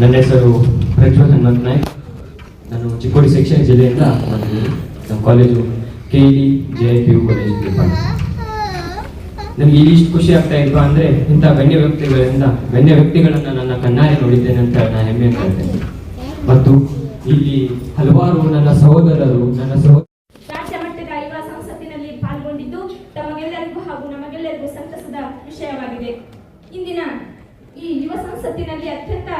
ನನ್ನ ಹೆಸರು ಪ್ರಜ್ವಲ್ ಹನುಮಂತ್ ನಾಯ್ಕ್. ನಾನು ಚಿಕ್ಕೋಡಿ ಶಿಕ್ಷಣ ಜಿಲ್ಲೆಯಿಂದ ಬಂದಿದ್ದೀನಿ. ನಮ್ಮ college K E J I P U college ನನಗೆ ಇಲ್ಲಿ ಇಷ್ಟು ಖುಷಿ ಆಗ್ತಾ ಇಲ್ವಾ ಅಂದ್ರೆ ಇಂಥ ಗಣ್ಯ ವ್ಯಕ್ತಿಗಳಿಂದ ಗಣ್ಯ ವ್ಯಕ್ತಿಗಳನ್ನ ನನ್ನ ಕಣ್ಣಾರೆ ನೋಡಿದ್ದೇನೆ ಅಂತ ನಾನು ಹೆಮ್ಮೆ ಮಾಡ್ತೇನೆ ಮತ್ತು ಇಲ್ಲಿ ಹಲವಾರು ನನ್ನ ಸಹೋದರರು, ನನ್ನ ಸಹೋದರ ರಾಜ್ಯ ಮಟ್ಟದ ಯುವ ಸಂಸತ್ತಿನಲ್ಲಿ ಪಾಲ್ಗೊಂಡಿದ್ದು ತಮಗೆಲ್ಲರಿಗೂ ಹಾಗೂ ನಮಗೆಲ್ಲರಿಗೂ ಸಂತಸದ ವಿಷಯವಾಗಿದೆ. ಇಂದಿನ ಈ ಯುವ ಸಂಸತ್ತಿನಲ್ಲಿ ಅತ್ಯಂತ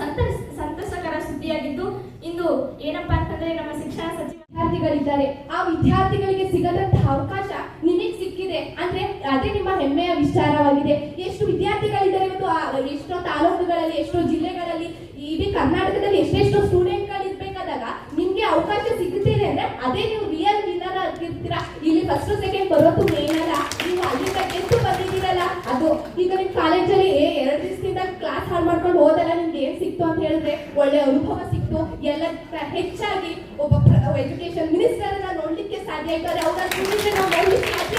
ಸಂತಸ ಸಂತಸಕರ ಸುದ್ದಿಯಾಗಿದ್ದು, ಇಂದು ಏನಪ್ಪಾ ಅಂತಂದ್ರೆ ನಮ್ಮ ಶಿಕ್ಷಣ ಸಚಿವ ವಿದ್ಯಾರ್ಥಿಗಳಿದ್ದಾರೆ. ಆ ವಿದ್ಯಾರ್ಥಿಗಳಿಗೆ ಸಿಗದಂತಹ ಅವಕಾಶ ನಿಮಗೆ ಸಿಕ್ಕಿದೆ. ಅಂದ್ರೆ ಅದೇ ನಿಮ್ಮ ಹೆಮ್ಮೆಯ ವಿಚಾರವಾಗಿದೆ. ಎಷ್ಟು ವಿದ್ಯಾರ್ಥಿಗಳಿದ್ದಾರೆ ಇವತ್ತು? ಎಷ್ಟೋ ತಾಲೂಕುಗಳಲ್ಲಿ, ಎಷ್ಟೋ ಜಿಲ್ಲೆಗಳಲ್ಲಿ ಇಡೀ ಕರ್ನಾಟಕದಲ್ಲಿ ಎಷ್ಟೆಷ್ಟು ಸ್ಟೂಡೆಂಟ್ಗಳು ಇರ್ಬೇಕಾದಾಗ ನಿಮ್ಗೆ ಅವಕಾಶ ಸಿಗುತ್ತೀರಿ ಅಂದ್ರೆ ಅದೇ ನೀವು ರಿಯಲ್ ವಿನ್ನರ್ ಆಗಿರ್ತೀರಾ? ಇಲ್ಲಿ ಫಸ್ಟ್ ಸೆಕೆಂಡ್ ಬರೋದು ಮೇನ್ ಅಲ್ಲ. ನೀವು ಅಲ್ಲಿಂದ ಗೆದ್ದು ಬಂದಿದ್ದೀರಲ್ಲ? ಅದು ಈಗ ನಿಮ್ ಕಾಲೇಜಲ್ಲಿ ಎರಡು ದಿವಸದಿಂದ ಕ್ಲಾಸ್ ಹಾಳು ಮಾಡ್ಕೊಂಡು ಹೋದಲ್ಲ ನಿಮ್ಗೆ ಏನ್ ಸಿಕ್ತು ಅಂತ ಹೇಳಿದ್ರೆ ಒಳ್ಳೆ ಅನುಭವ ಸಿಕ್ತು. ಎಲ್ಲ ಹೆಚ್ಚಾಗಿ ಒಬ್ಬ ಎಜುಕೇಶನ್ ಮಿನಿಸ್ಟರ್ ನೋಡ್ಲಿಕ್ಕೆ ಸಾಧ್ಯ ಆಯ್ತು. ಅವ್ರ ನೋಡ್ಲಿಕ್ಕೆ ಸಾಧ್ಯ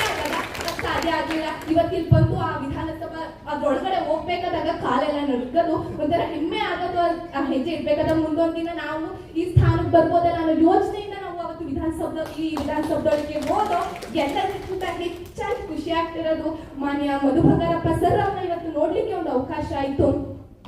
ಸಾಧ್ಯ ಆಗಿಲ್ಲ ಇವತ್ತಿಲ್ಲಿ ಬಂದು ಆ ವಿಧಾನಸಭಾ, ಅದ್ರೊಳಗಡೆ ಹೋಗ್ಬೇಕಾದಾಗ ಕಾಲೆಲ್ಲ ನಡ್ಕೋದು ಒಂಥರ ಹೆಮ್ಮೆ ಆಗೋದು ಆ ಹೆಜ್ಜೆ ಇಡ್ಬೇಕಾದ ಮುಂದೊಂದು ದಿನ ನಾವು ಈ ಸ್ಥಾನಕ್ಕೆ ಬರ್ಬೋದಲ್ಲ ಅನ್ನೋ ಯೋಚನೆಯಿಂದ ನಾವು ಅವತ್ತು ವಿಧಾನಸಭೆ, ಈ ವಿಧಾನಸಭೆಯೊಳಗೆ ಹೋದೋ ಎಲ್ಲರಿಗಿಂತ ಹೆಚ್ಚಾಗಿ ಖುಷಿ ಆಗ್ತಿರೋದು ಮಾನ್ಯ ಮಧು ಬಂಗಾರಪ್ಪ ಸರ್ ಅವ್ರನ್ನ ಇವತ್ತು ನೋಡ್ಲಿಕ್ಕೆ ಒಂದು ಅವಕಾಶ ಆಯ್ತು.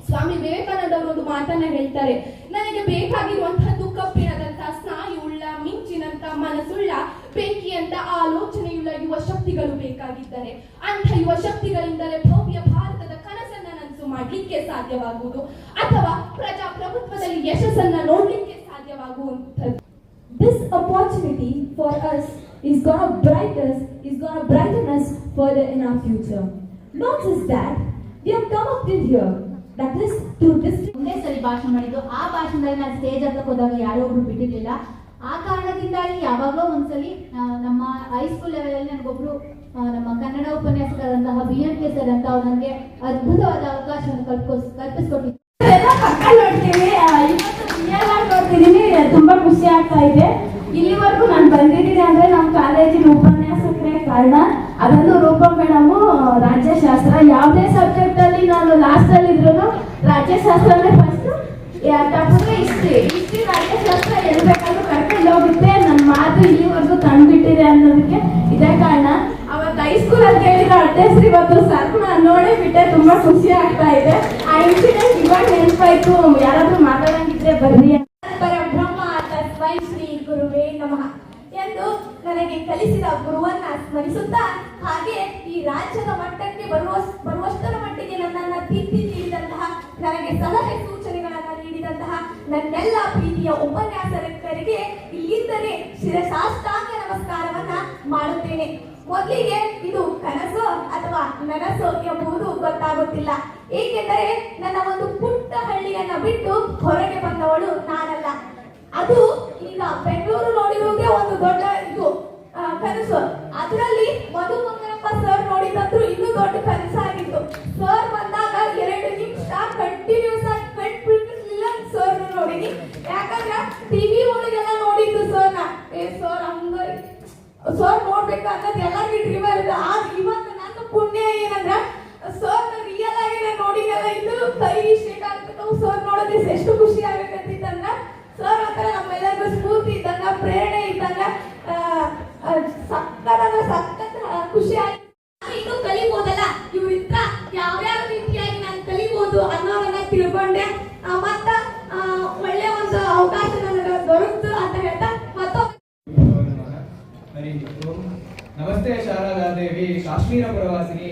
ಸ್ವಾಮಿ ವಿವೇಕಾನಂದ ಅವರು ಒಂದು ಮಾತನ್ನ ಹೇಳ್ತಾರೆ, ನನಗೆ ಬೇಕಾಗಿರುವಂತಹದ್ದು ಕಬ್ಬಿಣದಂತ ಸ್ನಾಯುಳ್ಳ ಮಿಂಚಿನಂತ ಮನಸ್ಸುಳ್ಳ ಬೆಂಕಿಯಂತ ಆಲೋಚನೆಯುಳ್ಳ ಯುವ ಶಕ್ತಿಗಳು ಬೇಕಾಗಿದ್ದಾರೆ ಅಂಥ ಯುವ ಶಕ್ತಿಗಳಿಂದಲೇ ಭವ್ಯ ಭಾರತದ ಕನಸನ್ನ ನನಸು ಮಾಡಲಿಕ್ಕೆ ಸಾಧ್ಯವಾಗುವುದು ಅಥವಾ ಪ್ರಜಾಪ್ರಭುತ್ವದಲ್ಲಿ ಯಶಸ್ಸನ್ನ ನೋಡ್ಲಿಕ್ಕೆ ಸಾಧ್ಯವಾಗುವಂಥದ್ದು This opportunity for us is gonna bright us, is gonna brighten us further in our future. Not just that, we have come up till here. That is to this. ಒಂದೇ ಸರಿ ಭಾಷಣ ಮಾಡಿದ್ದು ಆ ಭಾಷಣದಲ್ಲಿ ನಾನು ಸ್ಟೇಜ್ ಹತ್ತಕ್ಕೆ ಹೋದಾಗ ಯಾರೋ ಒಬ್ರು ಬಿಟ್ಟಿರ್ಲಿಲ್ಲ ಆ ಕಾರಣದಿಂದಾಗಿ ಯಾವಾಗಲೋ ಒಂದ್ಸಲಿ ನಮ್ಮ ಹೈಸ್ಕೂಲ್ ಲೆವೆಲಲ್ಲಿ ನನಗೊಬ್ರು ಆ, ನಮ್ಮ ಕನ್ನಡ ಉಪನ್ಯಾಸಕರಾದಂತಹ ಬಿ ಎಂ ಕೆ ಸರ್ ಅಂತ ಅವ್ರು ನನಗೆ ಅದ್ಭುತವಾದ ಅವಕಾಶವನ್ನು ಕಲ್ಪಿಸ್ ನೋಡ್ತಿದ್ದೀನಿ. ತುಂಬಾ ಖುಷಿ ಆಗ್ತಾ ಇದೆ. ಇಲ್ಲಿವರೆಗೂ ನಾನು ಬಂದಿದ್ದೀನಿ ಅಂದ್ರೆ ನಮ್ಮ ಕಾಲೇಜಿನ ಉಪನ್ಯಾಸಕರೇ ಕಾರಣ. ಅದನ್ನು ರೂಪ ಮೇಡಮ್ ರಾಜ್ಯಶಾಸ್ತ್ರ. ಯಾವುದೇ ಸಬ್ಜೆಕ್ಟ್ ಅಲ್ಲಿ ನಾನು ಲಾಸ್ಟ್ ಅಲ್ಲಿ ಇದ್ರು ರಾಜ್ಯಶಾಸ್ತ್ರನೇ ಫಸ್ಟ್ ತಪ್ಪಿದ್ರೆ ಹಿಸ್ಟ್ರಿ ಹಿಸ್ಟ್ರಿ ರಾಜ್ಯಶಾಸ್ತ್ರ ಎಲ್ಲಿ ಬೇಕಾದ್ರೂ ಕರ್ಕೊಂಡು ಹೋಗುತ್ತೆ ನನ್ನ ಮಾತು ಇಲ್ಲಿವರೆಗೂ ತಂದ್ಬಿಟ್ಟಿದೆ ಅನ್ನೋದಕ್ಕೆ ಇದೇ ಕಾರಣ. ಅವತ್ತು ಹೈಸ್ಕೂಲ್ ಅಲ್ಲಿ ಕೇಳಿರೋ ಅಡ್ರೆಸ್ ಇವತ್ತು ಸರ್ನ ನೋಡೇ ಬಿಟ್ಟೆ, ತುಂಬಾ ಖುಷಿ ಆಗ್ತಾ ಇದೆ. ಆ ಇನ್ಸಿಡೆಂಟ್ ಇವಾಗ ನೆನಪಾಯ್ತು, ಯಾರಾದ್ರೂ ಮಾತಾಡಂಗಿದ್ರೆ ಬರ್ರಿ ಪರಬ್ರಹ್ಮ ತತ್ವೈ ಶ್ರೀ ಗುರುವೇ ನಮಃ. ನನಗೆ ಕಲಿಸಿದ ಗುರುವನ್ನ ಸ್ಮರಿಸುತ್ತಾ ಹಾಗೆ ಈ ರಾಜ್ಯದ ಮಟ್ಟಕ್ಕೆ ಬರುವ, ಬರುವಷ್ಟರ ಮಟ್ಟಿಗೆ ನನ್ನನ್ನ ತಿದ್ದಿ ನೀಡಿದಂತಹ ನನಗೆ ಸಲಹೆ ಸೂಚನೆಗಳನ್ನ ನೀಡಿದಂತಹ ನನ್ನೆಲ್ಲ ಪ್ರೀತಿಯ ಉಪನ್ಯಾಸಕರಿಗೆ ಇಲ್ಲಿಂದಲೇ ಶಿರಸಾಷ್ಟಾಂಗ ನಮಸ್ಕಾರವನ್ನ ಮಾಡುತ್ತೇನೆ. ಮೊದಲಿಗೆ ಇದು ಕನಸು ಅಥವಾ ನನಸು ಎಂಬುದು ಗೊತ್ತಾಗುತ್ತಿಲ್ಲ. ಏಕೆಂದರೆ ನನ್ನ ಒಂದು ಪುಟ್ಟ ಹಳ್ಳಿಯನ್ನ ಬಿಟ್ಟು ಹೊರಗೆ ಬಂದವಳು ನಾನಲ್ಲ. ಅದು ಈಗ ಬೆಂಗಳೂರು ನೋಡಿರುವುದೇ ಒಂದು ದೊಡ್ಡ ಕನಸು. ಅದರಲ್ಲಿ ಮಧು ಮಂಗನಪ್ಪ ಸರ್ ನೋಡಿದಂತೂ ಇನ್ನೂ ದೊಡ್ಡ ಕನಸಾಗಿತ್ತು. ಸರ್ ಬಂದಾಗ ಎರಡು ನಿಮಿಷ ಕಂಟಿನ್ಯೂಸ್ ಆಗಿ ಕಟ್ಬಿಟ್ಟಿರ್ಲಿಲ್ಲ ಸರ್ ನೋಡಿನಿ. ಯಾಕಂದ್ರೆ ಟಿವಿ ಒಳಗೆಲ್ಲ ನೋಡಿದ್ದು ಸರ್ ನಾ. ಏ ಸರ್ ಹಂಗ ಸರ್ ನೋಡ್ಬೇಕು ಅನ್ನೋದು ಎಲ್ಲರಿಗೂ ಡ್ರೀಮ್ ಇರುತ್ತೆ ಇವತ್ತು ನನ್ನ ಪುಣ್ಯ ಏನಂದ್ರೆ ಸರ್ ರಿಯಲ್ ಆಗಿ ನಾನು ನೋಡಿದೆಲ್ಲ ಇದು ಕೈ ಶೇಕ್ ಆಗ್ಬೇಕು ಸರ್ ನೋಡೋದ್ರೆ ಎಷ್ಟು ಖುಷಿ ಆಗಬೇಕಂತಿತ್ತಂದ್ರ ಸರ್ ಒಂಥರ ನಮ್ಮೆಲ್ಲರಿಗೂ ಸ್ಫೂರ್ತಿ ಇದ್ದಂಗ, ಪ್ರೇರಣೆ ಇದ್ದಂಗ. ಆ, ಸತ್ತ ಖುಷಿ ಆಯ್ತು ನಾನು ಇನ್ನೂ ಕಲಿಬೋದಲ್ಲ ಇವ್ರಿತ್ರ ಯಾವ್ಯಾವ ರೀತಿಯಾಗಿ ನಾನು ಕಲಿಬಹುದು ಅನ್ನೋದನ್ನ ತಿಳ್ಕೊಂಡೆ. ಮತ್ತ ಒಳ್ಳೆ ಒಂದು ಅವಕಾಶ ನನಗೆ ದೊರಕ್ತು ಅಂತ ಹೇಳ್ತಾ ಮತ್ತೊಮ್ಮೆ. ನಮಸ್ತೆ ಶಾರದಾ ದೇವಿ ಕಾಶ್ಮೀರ ಪ್ರವಾಸಿನಿ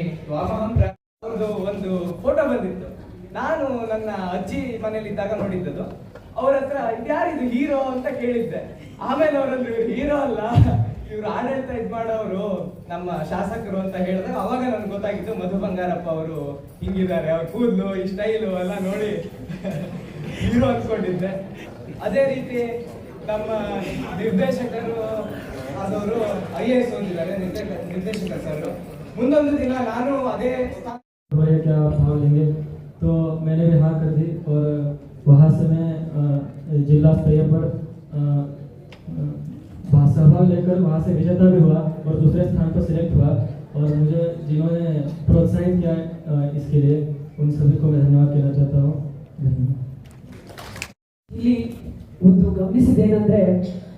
ಅವ್ರದ್ದು ಒಂದು ಫೋಟೋ ಬಂದಿತ್ತು. ನಾನು ನನ್ನ ಅಜ್ಜಿ ಮನೇಲಿ ಇದ್ದಾಗ ನೋಡಿದ್ದದು ಅವ್ರ ಹತ್ರ ಇದ್ಯಾರಿದು ಹೀರೋ ಅಂತ ಕೇಳಿದ್ದೆ ಆಮೇಲೆ ಅವರಂದ್ರು ಇವ್ರು ಹೀರೋ ಅಲ್ಲ ಇವ್ರು ಆಡಳಿತ ಇದ್ ಮಾಡೋರು ನಮ್ಮ ಶಾಸಕರು ಅಂತ ಹೇಳಿದಾಗ ಅವಾಗ ನನ್ಗೆ ಗೊತ್ತಾಗಿದ್ದು ಮಧು ಬಂಗಾರಪ್ಪ ಅವರು ಹಿಂಗಿದ್ದಾರೆ ಅವ್ರ ಕೂದಲು ಈ ಸ್ಟೈಲು ಎಲ್ಲ ನೋಡಿ ಹೀರೋ ಅನ್ಕೊಂಡಿದ್ದೆ ಅದೇ ರೀತಿ ನಮ್ಮ ನಿರ್ದೇಶಕರು ಆದವರು ಐ ಎ ಎಸ್ ಓದಿದ್ದಾರೆ ನಿರ್ದೇಶಕ ನಿರ್ದೇಶಕ ಸರ್ ಮುಂದೊಂದು ದಿನ ನಾನು ಅದೇ ಸ್ಥಾನ भैया क्या भाव लेंगे तो मैंने भी हाँ कर दी और वहाँ से मैं अ, जिला स्तरीय पर अ, अ, सहभाग लेकर वहाँ से विजेता भी हुआ और दूसरे स्थान पर सिलेक्ट हुआ और मुझे जिन्होंने प्रोत्साहित किया अ, इसके लिए उन सभी को मैं धन्यवाद कहना चाहता हूँ धन्यवाद ಇಲ್ಲಿ ಒಂದು ಗಮನಿಸಿದೇನೆಂದ್ರೆ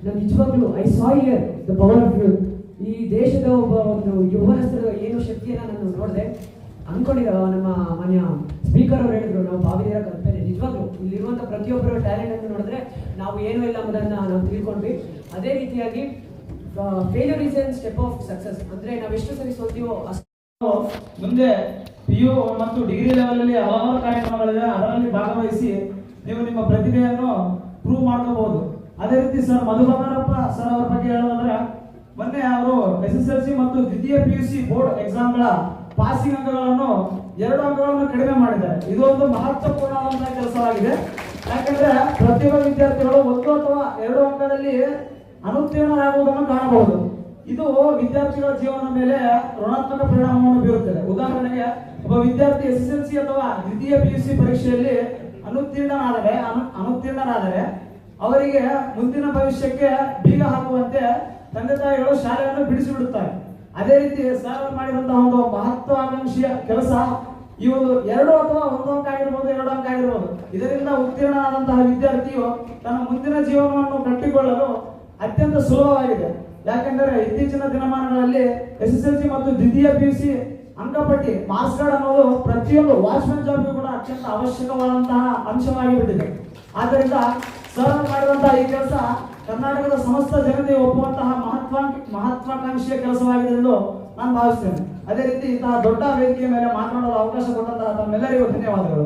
ನಾವು ನಿಜವಾಗ್ಲೂ I saw here the power of youth ಈ ದೇಶದ ಒಬ್ಬ ಒಂದು ಯುವನಸ್ಥರ ಏನು ಶಕ್ತಿಯನ್ನ ನಾನು ನೋಡಿದೆ ಅನ್ಕೊಂಡಿದ್ದ ನಮ್ಮ ಮಾನ್ಯ ಸ್ಪೀಕರ್ ಅವ್ರು ಹೇಳಿದ್ರು ನಾವು ಬಾವಿದಿರ ಕಲ್ಪನೆ ನಿಜವಾಗ್ಲೂ ಇಲ್ಲಿರುವಂಥ ಪ್ರತಿಯೊಬ್ಬರ ಟ್ಯಾಲೆಂಟ್ ಅನ್ನು ನೋಡಿದ್ರೆ ನಾವು ಏನು ಇಲ್ಲ ಅನ್ನೋದನ್ನ ನಾವು ತಿಳ್ಕೊಂಡ್ವಿ. ಅದೇ ರೀತಿಯಾಗಿ failure is an step of success ಅಂದ್ರೆ ನಾವು ಎಷ್ಟು ಸರಿ ಸೋತೀವೋ ಅಷ್ಟು ಮುಂದೆ ಪಿ ಯು ಮತ್ತು ಡಿಗ್ರಿ ಲೆವೆಲ್ ಅಲ್ಲಿ ಹಲವಾರು ಕಾರ್ಯಕ್ರಮಗಳಿವೆ. ಅದರಲ್ಲಿ ಭಾಗವಹಿಸಿ ನೀವು ನಿಮ್ಮ ಪ್ರತಿಭೆಯನ್ನು ಪ್ರೂವ್ ಮಾಡ್ಕೋಬಹುದು. ಅದೇ ರೀತಿ ಸರ್ ಮಧು ಸರ್ ಅವರ ಬಗ್ಗೆ ಹೇಳೋದಂದ್ರೆ ಮೊನ್ನೆ ಅವರು ಎಸ್ ಎಸ್ ಎಲ್ ಸಿ ಮತ್ತು ದ್ವಿತೀಯ ಪಿ ಯು ಸಿ ಬೋರ್ಡ್ ಎಕ್ಸಾಮ್ಗಳ ಪಾಸಿಂಗ್ ಅಂಕಗಳನ್ನು ಎರಡು ಅಂಕಗಳನ್ನು ಕಡಿಮೆ ಮಾಡಿದ್ದಾರೆ. ಇದು ಒಂದು ಮಹತ್ವಪೂರ್ಣವಾದಂತಹ ಯಾಕಂದ್ರೆ ಪ್ರತಿಯೊಬ್ಬ ವಿದ್ಯಾರ್ಥಿಗಳು ಒಂದು ಅಥವಾ ಎರಡು ಅಂಕದಲ್ಲಿ ಅನುತ್ತೀರ್ಣರಾಗುವುದನ್ನು ಕಾಣಬಹುದು. ಇದು ವಿದ್ಯಾರ್ಥಿಗಳ ಜೀವನದ ಮೇಲೆ ಋಣಾತ್ಮಕ ಪರಿಣಾಮವನ್ನು ಬೀರುತ್ತದೆ. ಉದಾಹರಣೆಗೆ, ಒಬ್ಬ ವಿದ್ಯಾರ್ಥಿ ಎಸ್ ಎಸ್ ಎಲ್ ಸಿ ಅಥವಾ ದ್ವಿತೀಯ ಪಿ ಯು ಸಿ ಪರೀಕ್ಷೆಯಲ್ಲಿ ಅನುತ್ತೀರ್ಣರಾದರೆ ಅನು, ಅನುತ್ತೀರ್ಣರಾದರೆ, ಅವರಿಗೆ ಮುಂದಿನ ಭವಿಷ್ಯಕ್ಕೆ ಬೀಗ ಹಾಕುವಂತೆ ತಂದೆ ತಾಯಿಗಳು ಶಾಲೆಯನ್ನು ಬಿಡಿಸಿಬಿಡುತ್ತಾರೆ. ಅದೇ ರೀತಿ ಸರ್ ಮಾಡಿದಂತಹ ಒಂದು ಮಹತ್ವಾಕಾಂಕ್ಷಿಯ ಕೆಲಸ ಈ ಒಂದು ಎರಡು ಅಥವಾ ಒಂದು ಅಂಕ ಆಗಿರ್ಬೋದು, ಎರಡು ಅಂಕ ಆಗಿರ್ಬೋದು. ಇದರಿಂದ ಉತ್ತೀರ್ಣನಾದಂತಹ ವಿದ್ಯಾರ್ಥಿಯು ತನ್ನ ಮುಂದಿನ ಜೀವನವನ್ನು ಕಟ್ಟಿಕೊಳ್ಳಲು ಅತ್ಯಂತ ಸುಲಭವಾಗಿದೆ. ಯಾಕೆಂದರೆ ಇತ್ತೀಚಿನ ದಿನಮಾನಗಳಲ್ಲಿ ಎಸ್ ಎಸ್ ಎಲ್ ಸಿ ಮತ್ತು ದ್ವಿತೀಯ ಪಿ ಯು ಸಿ ಅಂಕಪಟ್ಟಿ, ಮಾರ್ಕ್ಸ್ ಕಾರ್ಡ್ ಅನ್ನೋದು ಪ್ರತಿಯೊಂದು ವಾಚ್ಮನ್ ಜಾಬ್ಗೂ ಕೂಡ ಅತ್ಯಂತ ಅವಶ್ಯಕವಾದಂತಹ ಅಂಶವಾಗಿಬಿಟ್ಟಿದೆ. ಆದ್ದರಿಂದ ಸರ್ ಮಾಡಿದಂತಹ ಈ ಕೆಲಸ ಕರ್ನಾಟಕದ ಸಮಸ್ತ ಜನತೆ ಒಪ್ಪುವಂತಹ ಮಹತ್ವ ಮಹತ್ವಾಕಾಂಕ್ಷೆಯ ಕೆಲಸವಾಗಿದೆ ಎಂದು ನಾನು ಭಾವಿಸ್ತೇನೆ. ಅದೇ ರೀತಿ ಇಂತಹ ದೊಡ್ಡ ವೇದಿಕೆಯ ಮೇಲೆ ಮಾತನಾಡಲು ಅವಕಾಶ ಕೊಟ್ಟಂತಹ ತಮ್ಮೆಲ್ಲರಿಗೂ ಧನ್ಯವಾದಗಳು.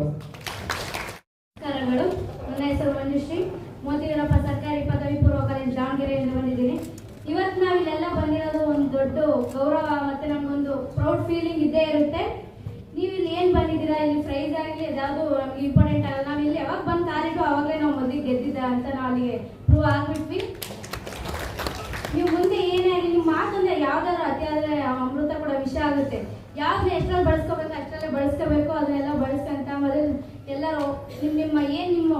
ನಮಸ್ಕಾರಗಳು. ನನ್ನ ಹೆಸರು ಮಂಜುಶ್ರೀ ಮೋತಿವೀರಪ್ಪ ಸರ್ಕಾರಿ ಪದವಿ ಪೂರ್ವ ಕಾಲೇಜ್ ದಾವಣಗೆರೆಯಿಂದ ಬಂದಿದ್ದೀನಿ. ಇವತ್ತು ನಾವು ಇಲ್ಲೆಲ್ಲ ಬಂದಿರೋದು ಒಂದು ದೊಡ್ಡ ಗೌರವ ಮತ್ತೆ ನಮಗೊಂದು ಪ್ರೌಡ್ ಫೀಲಿಂಗ್ ಇದ್ದೇ ಇರುತ್ತೆ. ನೀವು ಇಲ್ಲಿ ಏನು ಬಂದಿದ್ದೀರಾ? ಇಲ್ಲಿ ಪ್ರೈಸ್ ಆಗಲಿ ಅದಾವುದು ನಮ್ಗೆ ಇಂಪಾರ್ಟೆಂಟ್ ಆಗಲ್ಲ. ನಾವು ಇಲ್ಲಿ ಯಾವಾಗ ಬಂದು ಕಾಲಿಟ್ಟು ಅವಾಗಲೇ ನಾವು ಮೊದಲಿಗೆ ಗೆದ್ದಿದ್ದ ಅಂತ ನಾವು ಅಲ್ಲಿಗೆ ಪ್ರೂವ್ ಆಗ್ಬಿಟ್ವಿ. ನೀವು ಮುಂದೆ ಏನೇ ಆಗಲಿ ನಿಮ್ಮ ಮಾತಂದ್ರೆ ಯಾವ್ದಾದ್ರು ಅತಿ ಆದ್ರೆ ಅಮೃತ ಕೂಡ ವಿಷ ಆಗುತ್ತೆ. ಯಾವ್ದು ಎಷ್ಟರಲ್ಲಿ ಬಳಸ್ಕೋಬೇಕು ಅಷ್ಟರಲ್ಲೇ ಬಳಸ್ಕೋಬೇಕು, ಅದನ್ನೆಲ್ಲ ಬಳಸ್ಕೊಂತ ಮೊದಲು ಎಲ್ಲರೂ ನಿಮ್ಮ ನಿಮ್ಮ ಏನು ನಿಮ್ಮ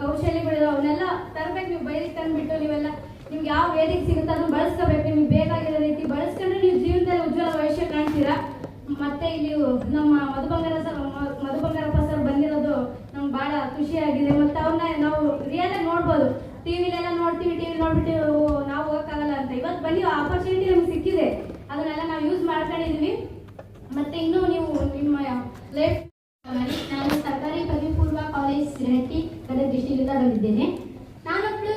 ಕೌಶಲ್ಯಗಳಿದೆ ಅವನ್ನೆಲ್ಲ ತರಬೇಕು, ನೀವು ಬೈಲಿಗೆ ತಂದ್ಬಿಟ್ಟು ನೀವೆಲ್ಲ ನಿಮ್ಗೆ ಯಾವ ವೇದಿಕೆ ಸಿಗುತ್ತೆ ಅದನ್ನು ಬಳಸ್ಕೋಬೇಕು. ನಿಮ್ಗೆ ಬೇಕಾಗಿರೋ ರೀತಿ ಬಳಸ್ಕೊಂಡ್ರೆ ನೀವು ಜೀವನದಲ್ಲಿ ಉಜ್ವಲ ಭವಿಷ್ಯ ಕಾಣ್ತೀರಾ? ಮತ್ತೆ ಇಲ್ಲಿ ನಮ್ಮ ಮಧುಬಂಗಾರ ಸರ್ ಮಧುಬಂಗಾರಪ್ಪ ಸರ್ ಬಂದಿರೋದು ನಮ್ಗೆ ಭಾಳ ಖುಷಿಯಾಗಿದೆ ಮತ್ತೆ ಅವ್ರನ್ನ ನಾವು ರಿಯಲ್ ಆಗಿ ನೋಡ್ಬೋದು. ಟಿವಿಲೆಲ್ಲ ನೋಡ್ತೀವಿ ಟಿವಿ ನೋಡ್ಬಿಟ್ಟು ಓ, ನಾವು ಹೋಗಕ್ಕಾಗಲ್ಲ ಅಂತ ಇವತ್ತು ಬನ್ನಿ ಆಪರ್ಚುನಿಟಿ ನಮ್ಗೆ ಸಿಕ್ಕಿದೆ ಅದನ್ನೆಲ್ಲ ನಾವು ಯೂಸ್ ಮಾಡ್ಕೊಂಡಿದೀವಿ ಮತ್ತೆ ಇನ್ನು ನೀವು ನಿಮ್ಮ ಲೈಫ್ ನಾನು ಸರ್ಕಾರಿ ಪದವಿ ಪೂರ್ವ ಕಾಲೇಜ್ ಸಿರಹಟ್ಟಿ ಗದಗ ಡಿಸ್ಟಿಕ್ಕಿಂದ ಬಂದಿದ್ದೇನೆ ನಾನೊಬ್ಳು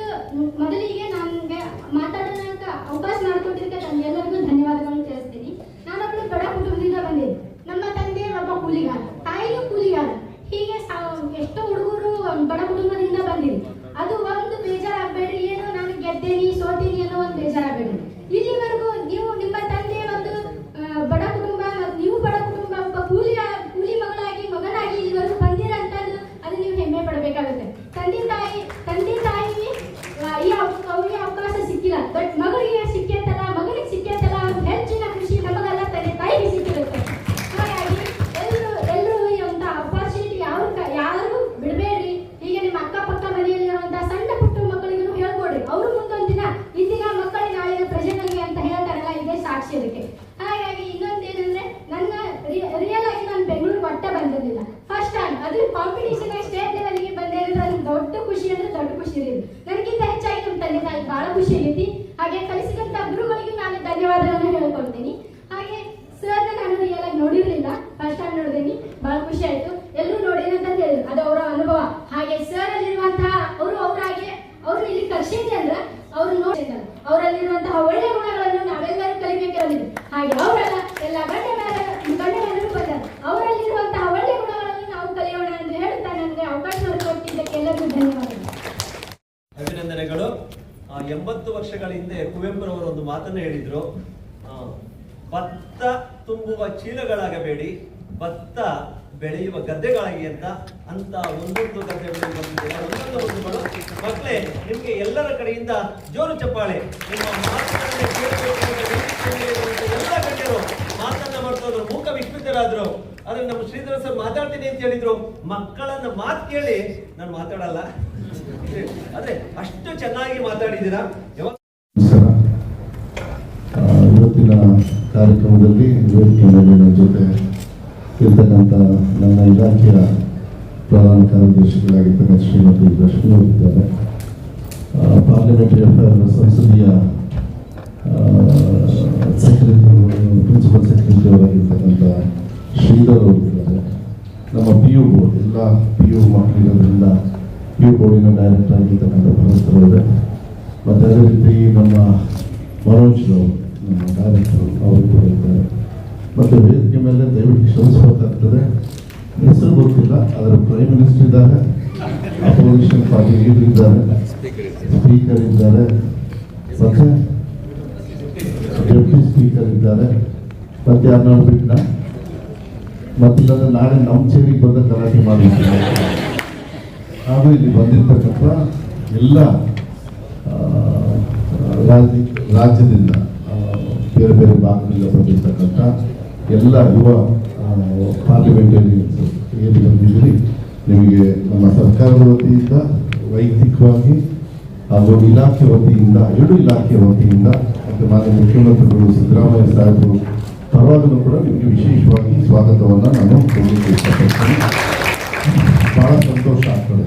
ಮೊದಲಿಗೆ ನನಗೆ ಮಾತಾಡೋದಕ್ಕೆ ಅವಕಾಶ ಮಾಡಿಕೊಟ್ಟಿದ್ದಕ್ಕೆ ತಮ್ಗೆಲ್ಲರಿಗೂ ಧನ್ಯವಾದಗಳನ್ನು ತಿಳಿಸ್ತೀನಿ ನಾನೊಬ್ಳು ಬಡ ಕುಟುಂಬದಿಂದ ಬಂದಿದ್ದೆ ನಮ್ಮ ತಂದೆ ಒಬ್ಬ ಕೂಲಿಗಾರ ತಾಯಿಯೂ ಕೂಲಿಗಾರ ಹೀಗೆ ಸಾ- ಎಷ್ಟೋ ಹುಡುಗರು ಬಡ ಕುಟುಂಬದಿಂದ ಬಂದಿರಿ ಅದು ಒಂದು ಬೇಜಾರಾಗಬೇಡ್ರಿ ಏನು ನಾನು ಗೆದ್ದೇನಿ ಸೋತೀನಿ ಅನ್ನೋ ಒಂದು ಬೇಜಾರಾಗಬೇಡ್ರಿ ಇಲ್ಲಿವರೆಗೂ ನೀವು ನಿಮ್ಮ ತಂದೆ ಒಂದು ಆ, ಬಡ ಕುಟುಂಬ ಮತ್ತು ನೀವು ಬಡ ಕುಟುಂಬ ಒಬ್ಬ ಕೂಲಿ ಕೂಲಿ ಮಗಳಾಗಿ ಮಗನಾಗಿ ಇಲ್ಲಿವರೆಗೂ ಬಂದಿರ ಅಂತಂದು ಅದು ನೀವು ಹೆಮ್ಮೆ ಪಡಬೇಕಾಗುತ್ತೆ ತಂದೆ ತಾಯಿ ತಂದೆ ತಾಯಿಗೆ ಆ, ಈ ಅವ- ಅವ್ರಿಗೆ ಅವಕಾಶ ಸಿಕ್ಕಿಲ್ಲ ಬಟ್ ಮಗಳಿಗೆ ಸಿಕ್ಕೈತಲ್ಲ ಮಗನಿಗೆ ಸಿಕ್ಕೈತಲ್ಲ ಅವ್ರ ಹೆಚ್ಚಿನ ಖುಷಿ ನಮಗೆಲ್ಲ ತಂದೆ ತಾಯಿಗೆ ಸಿಕ್ಕಿರುತ್ತೆ ಹಾಗಾಗಿ ಎಲ್ಲರೂ ಎಲ್ಲರೂ ಈ ಒಂದು ಅಪಾರ್ಚುನಿಟಿ ಯಾರು ಯಾರು ಬಿಡಬೇಡ್ರಿ ಈಗ ನಿಮ್ಮ ಅಕ್ಕಪಕ್ಕ ಮನೆಯಲ್ಲಿರುವಂತ ಸಣ್ಣ ಪುಟ್ಟ ಮಕ್ಕಳಿಗೂ ಹೇಳ್ಕೊಡ್ರಿ ಅವರು ಮುಂದೊಂದು ದಿನ ಇಂದಿನ ಮಕ್ಕಳಿಗೆ ನಾಳಿನ ಪ್ರಜೆಗಳಿಗೆ ಅಂತ ಹೇಳ್ತಾರಲ್ಲ ಇದೇ ಸಾಕ್ಷಿ ಅದಕ್ಕೆ ಹಾಗಾಗಿ ಇನ್ನೊಂದೇನಂದ್ರೆ ನನ್ನ ರಿಯಲ್ ಆಗಿ ನಾನು ಬೆಂಗಳೂರು ಒಟ್ಟ ಬಂದಿರಲಿಲ್ಲ ಫಸ್ಟ್ ಟೈಮ್ ಅದು ಕಾಂಪಿಟೇಷನ್ ಸ್ಟೇಟ್ ಲೆವೆಲ್ಗೆ ಬಂದೆ ಅಂದ್ರೆ ನನಗೆ ದೊಡ್ಡ ಖುಷಿ ಅಂದ್ರೆ ದೊಡ್ಡ ಖುಷಿ ಇದೆ ನನಗಿಂತ ಹೆಚ್ಚಾಗಿ ನಮ್ಮ ತಂದೆ ತಾಯಿ ಬಹಳ ಖುಷಿ ಆಗೈತಿ ಹಾಗೆ ಕಲಿಸಿದಂತ ಗುರುಗಳಿಗೂ ನಾನು ಧನ್ಯವಾದಗಳನ್ನು ಹೇಳ್ಕೊಳ್ತೀನಿ ಹಾಗೆ ಸರ್ನ ನಾನು ರಿಯಲ್ ಆಗಿ ನೋಡಿರಲಿಲ್ಲ ಫಸ್ಟ್ ಟೈಮ್ ನೋಡಿದೀನಿ ಬಹಳ ಖುಷಿ ಆಯ್ತು ಎಲ್ಲರೂ ನೋಡಿರಿ ಅಂತ ಹೇಳಿದ್ರು ಅದು ಅವರ ಅನುಭವ ಹಾಗೆ ಸರ್ ಅಲ್ಲಿರುವಂತಹ ಅವರು ಅವರಾಗೆ ಅವರು ಇಲ್ಲಿ ಕಲಿಸಿದ್ದೆ ಅಂದ್ರೆ ಅವರು ನೋಡಿದ್ದಾರೆ ಅವರಲ್ಲಿರುವಂತಹ ಒಳ್ಳೆ ಗುಣಗಳನ್ನು ನಾವೆಲ್ಲರೂ ಕಲಿಬೇಕಾಗಿದೆ ಹಾಗೆ ಅವರೆಲ್ಲ ಎಲ್ಲ ಗಂಡ ಮೇಲೆ ಗಂಡ ಮೇಲೆ ಬಂದರು. ಅವರಲ್ಲಿರುವಂತಹ ಒಳ್ಳೆ ಗುಣಗಳನ್ನು ನಾವು ಕಲಿಯೋಣ ಎಂದು ಹೇಳುತ್ತಾ ನನಗೆ ಅವಕಾಶ ಮಾಡಿಕೊಟ್ಟಿದ್ದಕ್ಕೆ ಎಲ್ಲರಿಗೂ ಧನ್ಯವಾದಗಳು. ಅಭಿನಂದನೆಗಳು. ಎಂಬತ್ತು ವರ್ಷಗಳ ಹಿಂದೆ ಕುವೆಂಪುರವರು ಒಂದು ಮಾತನ್ನು ಹೇಳಿದ್ರು. ಭತ್ತ ತುಂಬುವ ಚೀಲಗಳಾಗಬೇಡಿ. ಭತ್ತ ಬೆಳೆಯುವ ಗದ್ದೆಗಳಾಗಿ ಅಂತ ಅಂತ ಒಂದೊಂದು ಗದ್ದೆಗಳು ಬಂದಿದೆ. ಒಂದೊಂದು ಒಂದುಗಳು ಮಕ್ಕಳೇ, ನಿಮಗೆ ಎಲ್ಲರ ಕಡೆಯಿಂದ ಜೋರು ಚಪ್ಪಾಳೆ. ನಿಮ್ಮ ಎಲ್ಲ ಗಣ್ಯರು ಮಾತನ್ನ ಮಾಡ್ತಾ ಮೂಕ ವಿಸ್ಮಿತರಾದ್ರು ಆದ್ರೆ ನಮ್ಮ ಶ್ರೀಧರ ಸರ್ ಮಾತಾಡ್ತೀನಿ ಅಂತ ಹೇಳಿದ್ರು. ಮಕ್ಕಳನ್ನ ಮಾತು ಕೇಳಿ ನಾನು ಮಾತಾಡಲ್ಲ. ಅದೇ ಅಷ್ಟು ಚೆನ್ನಾಗಿ ಮಾತಾಡಿದ್ದೀರಾ? ಇವತ್ತಿನ ಕಾರ್ಯಕ್ರಮದಲ್ಲಿ ಜೊತೆ ಇರ್ತಕ್ಕಂಥ ನನ್ನ ಇಲಾಖೆಯ ಪ್ರಧಾನ ಕಾರ್ಯದರ್ಶಿಗಳಾಗಿರ್ತಕ್ಕಂಥ ಶ್ರೀಮತಿ ಲಕ್ಷ್ಮಿ ಅವರಿದ್ದಾರೆ ಪಾರ್ಲಿಮೆಂಟರಿ ಸಂಸದೀಯ ಸೆಕ್ರೆಟರಿ, ಪ್ರಿನ್ಸಿಪಲ್ ಸೆಕ್ರೆಟರಿ ಅವರಾಗಿರ್ತಕ್ಕಂಥ ಶ್ರೀಧರ್ ಅವರಿದ್ದಾರೆ ನಮ್ಮ ಪಿ ಯು ಬೋರ್ಡ್ ಎಲ್ಲ ಪಿ ಯು ಮಕ್ಕಳಿರೋದ್ರಿಂದ ಪಿ ಯು ಬೋರ್ಡಿನ ಡೈರೆಕ್ಟರ್ ಆಗಿರ್ತಕ್ಕಂಥ ಪರಸ್ಪರ ಇದೆ ಮತ್ತು ಅದೇ ರೀತಿ ನಮ್ಮ ಮನೋಜ್ ಅವರು ನಮ್ಮ ಡೈರೆಕ್ಟರ್ ಅವರು ಕೂಡ ಇದ್ದಾರೆ. ಮತ್ತು ವೇದಿಕೆ ಮೇಲೆ ದಯವಿಟ್ಟು ಕ್ಷಮಿಸಬೇಕಾಗ್ತದೆ ಹೆಸರು ಗೊತ್ತಿಲ್ಲ ಅದರ ಪ್ರೈಮ್ ಮಿನಿಸ್ಟರ್ ಇದ್ದಾರೆ ಅಪೋಸಿಷನ್ ಪಾರ್ಟಿ ಲೀಡರ್ ಇದ್ದಾರೆ ಸ್ಪೀಕರ್ ಇದ್ದಾರೆ. ಮತ್ತೆ ಡೆಪ್ಯೂಟಿ ಸ್ಪೀಕರ್ ಇದ್ದಾರೆ. ಮತ್ತೆ ಯಾರನ್ನ ಬಿಟ್ಟ ಮತ್ತಿಲ್ಲದ್ರೆ ನಾಳೆ ನಮ್ಮ ಚೇರಿಗೆ ಬಂದ ಗಲಾಟೆ ಮಾಡಿರ್ತಾರೆ ಹಾಗೂ ಇಲ್ಲಿ ಬಂದಿರ್ತಕ್ಕಂಥ ಎಲ್ಲ ರಾಜ್ಯ, ರಾಜ್ಯದಿಂದ ಬೇರೆ ಬೇರೆ ಭಾಗದಿಂದ ಬಂದಿರ್ತಕ್ಕಂಥ ಎಲ್ಲ ಯುವ ಪಾರ್ಲಿಮೆಂಟರಿಯನ್ಸ್ ಏರಿಯಲ್ಲಿ ನಿಮಗೆ ನಮ್ಮ ಸರ್ಕಾರದ ವತಿಯಿಂದ, ವೈಯಕ್ತಿಕವಾಗಿ ಹಾಗೂ ಇಲಾಖೆ ವತಿಯಿಂದ, ಎರಡು ಇಲಾಖೆ ವತಿಯಿಂದ, ಮತ್ತು ಮಾನ್ಯ ಮುಖ್ಯಮಂತ್ರಿಗಳು ಸಿದ್ದರಾಮಯ್ಯ ಸಾಹೇಬರು ಪರವಾಗಿಲ್ಲ ಕೂಡ ನಿಮಗೆ ವಿಶೇಷವಾಗಿ ಸ್ವಾಗತವನ್ನು ನಾನು ಕೊಡಲಿಕ್ಕೆ ಇಷ್ಟಪಡ್ತೀನಿ ಬಹಳ ಸಂತೋಷ ಆಗ್ತದೆ.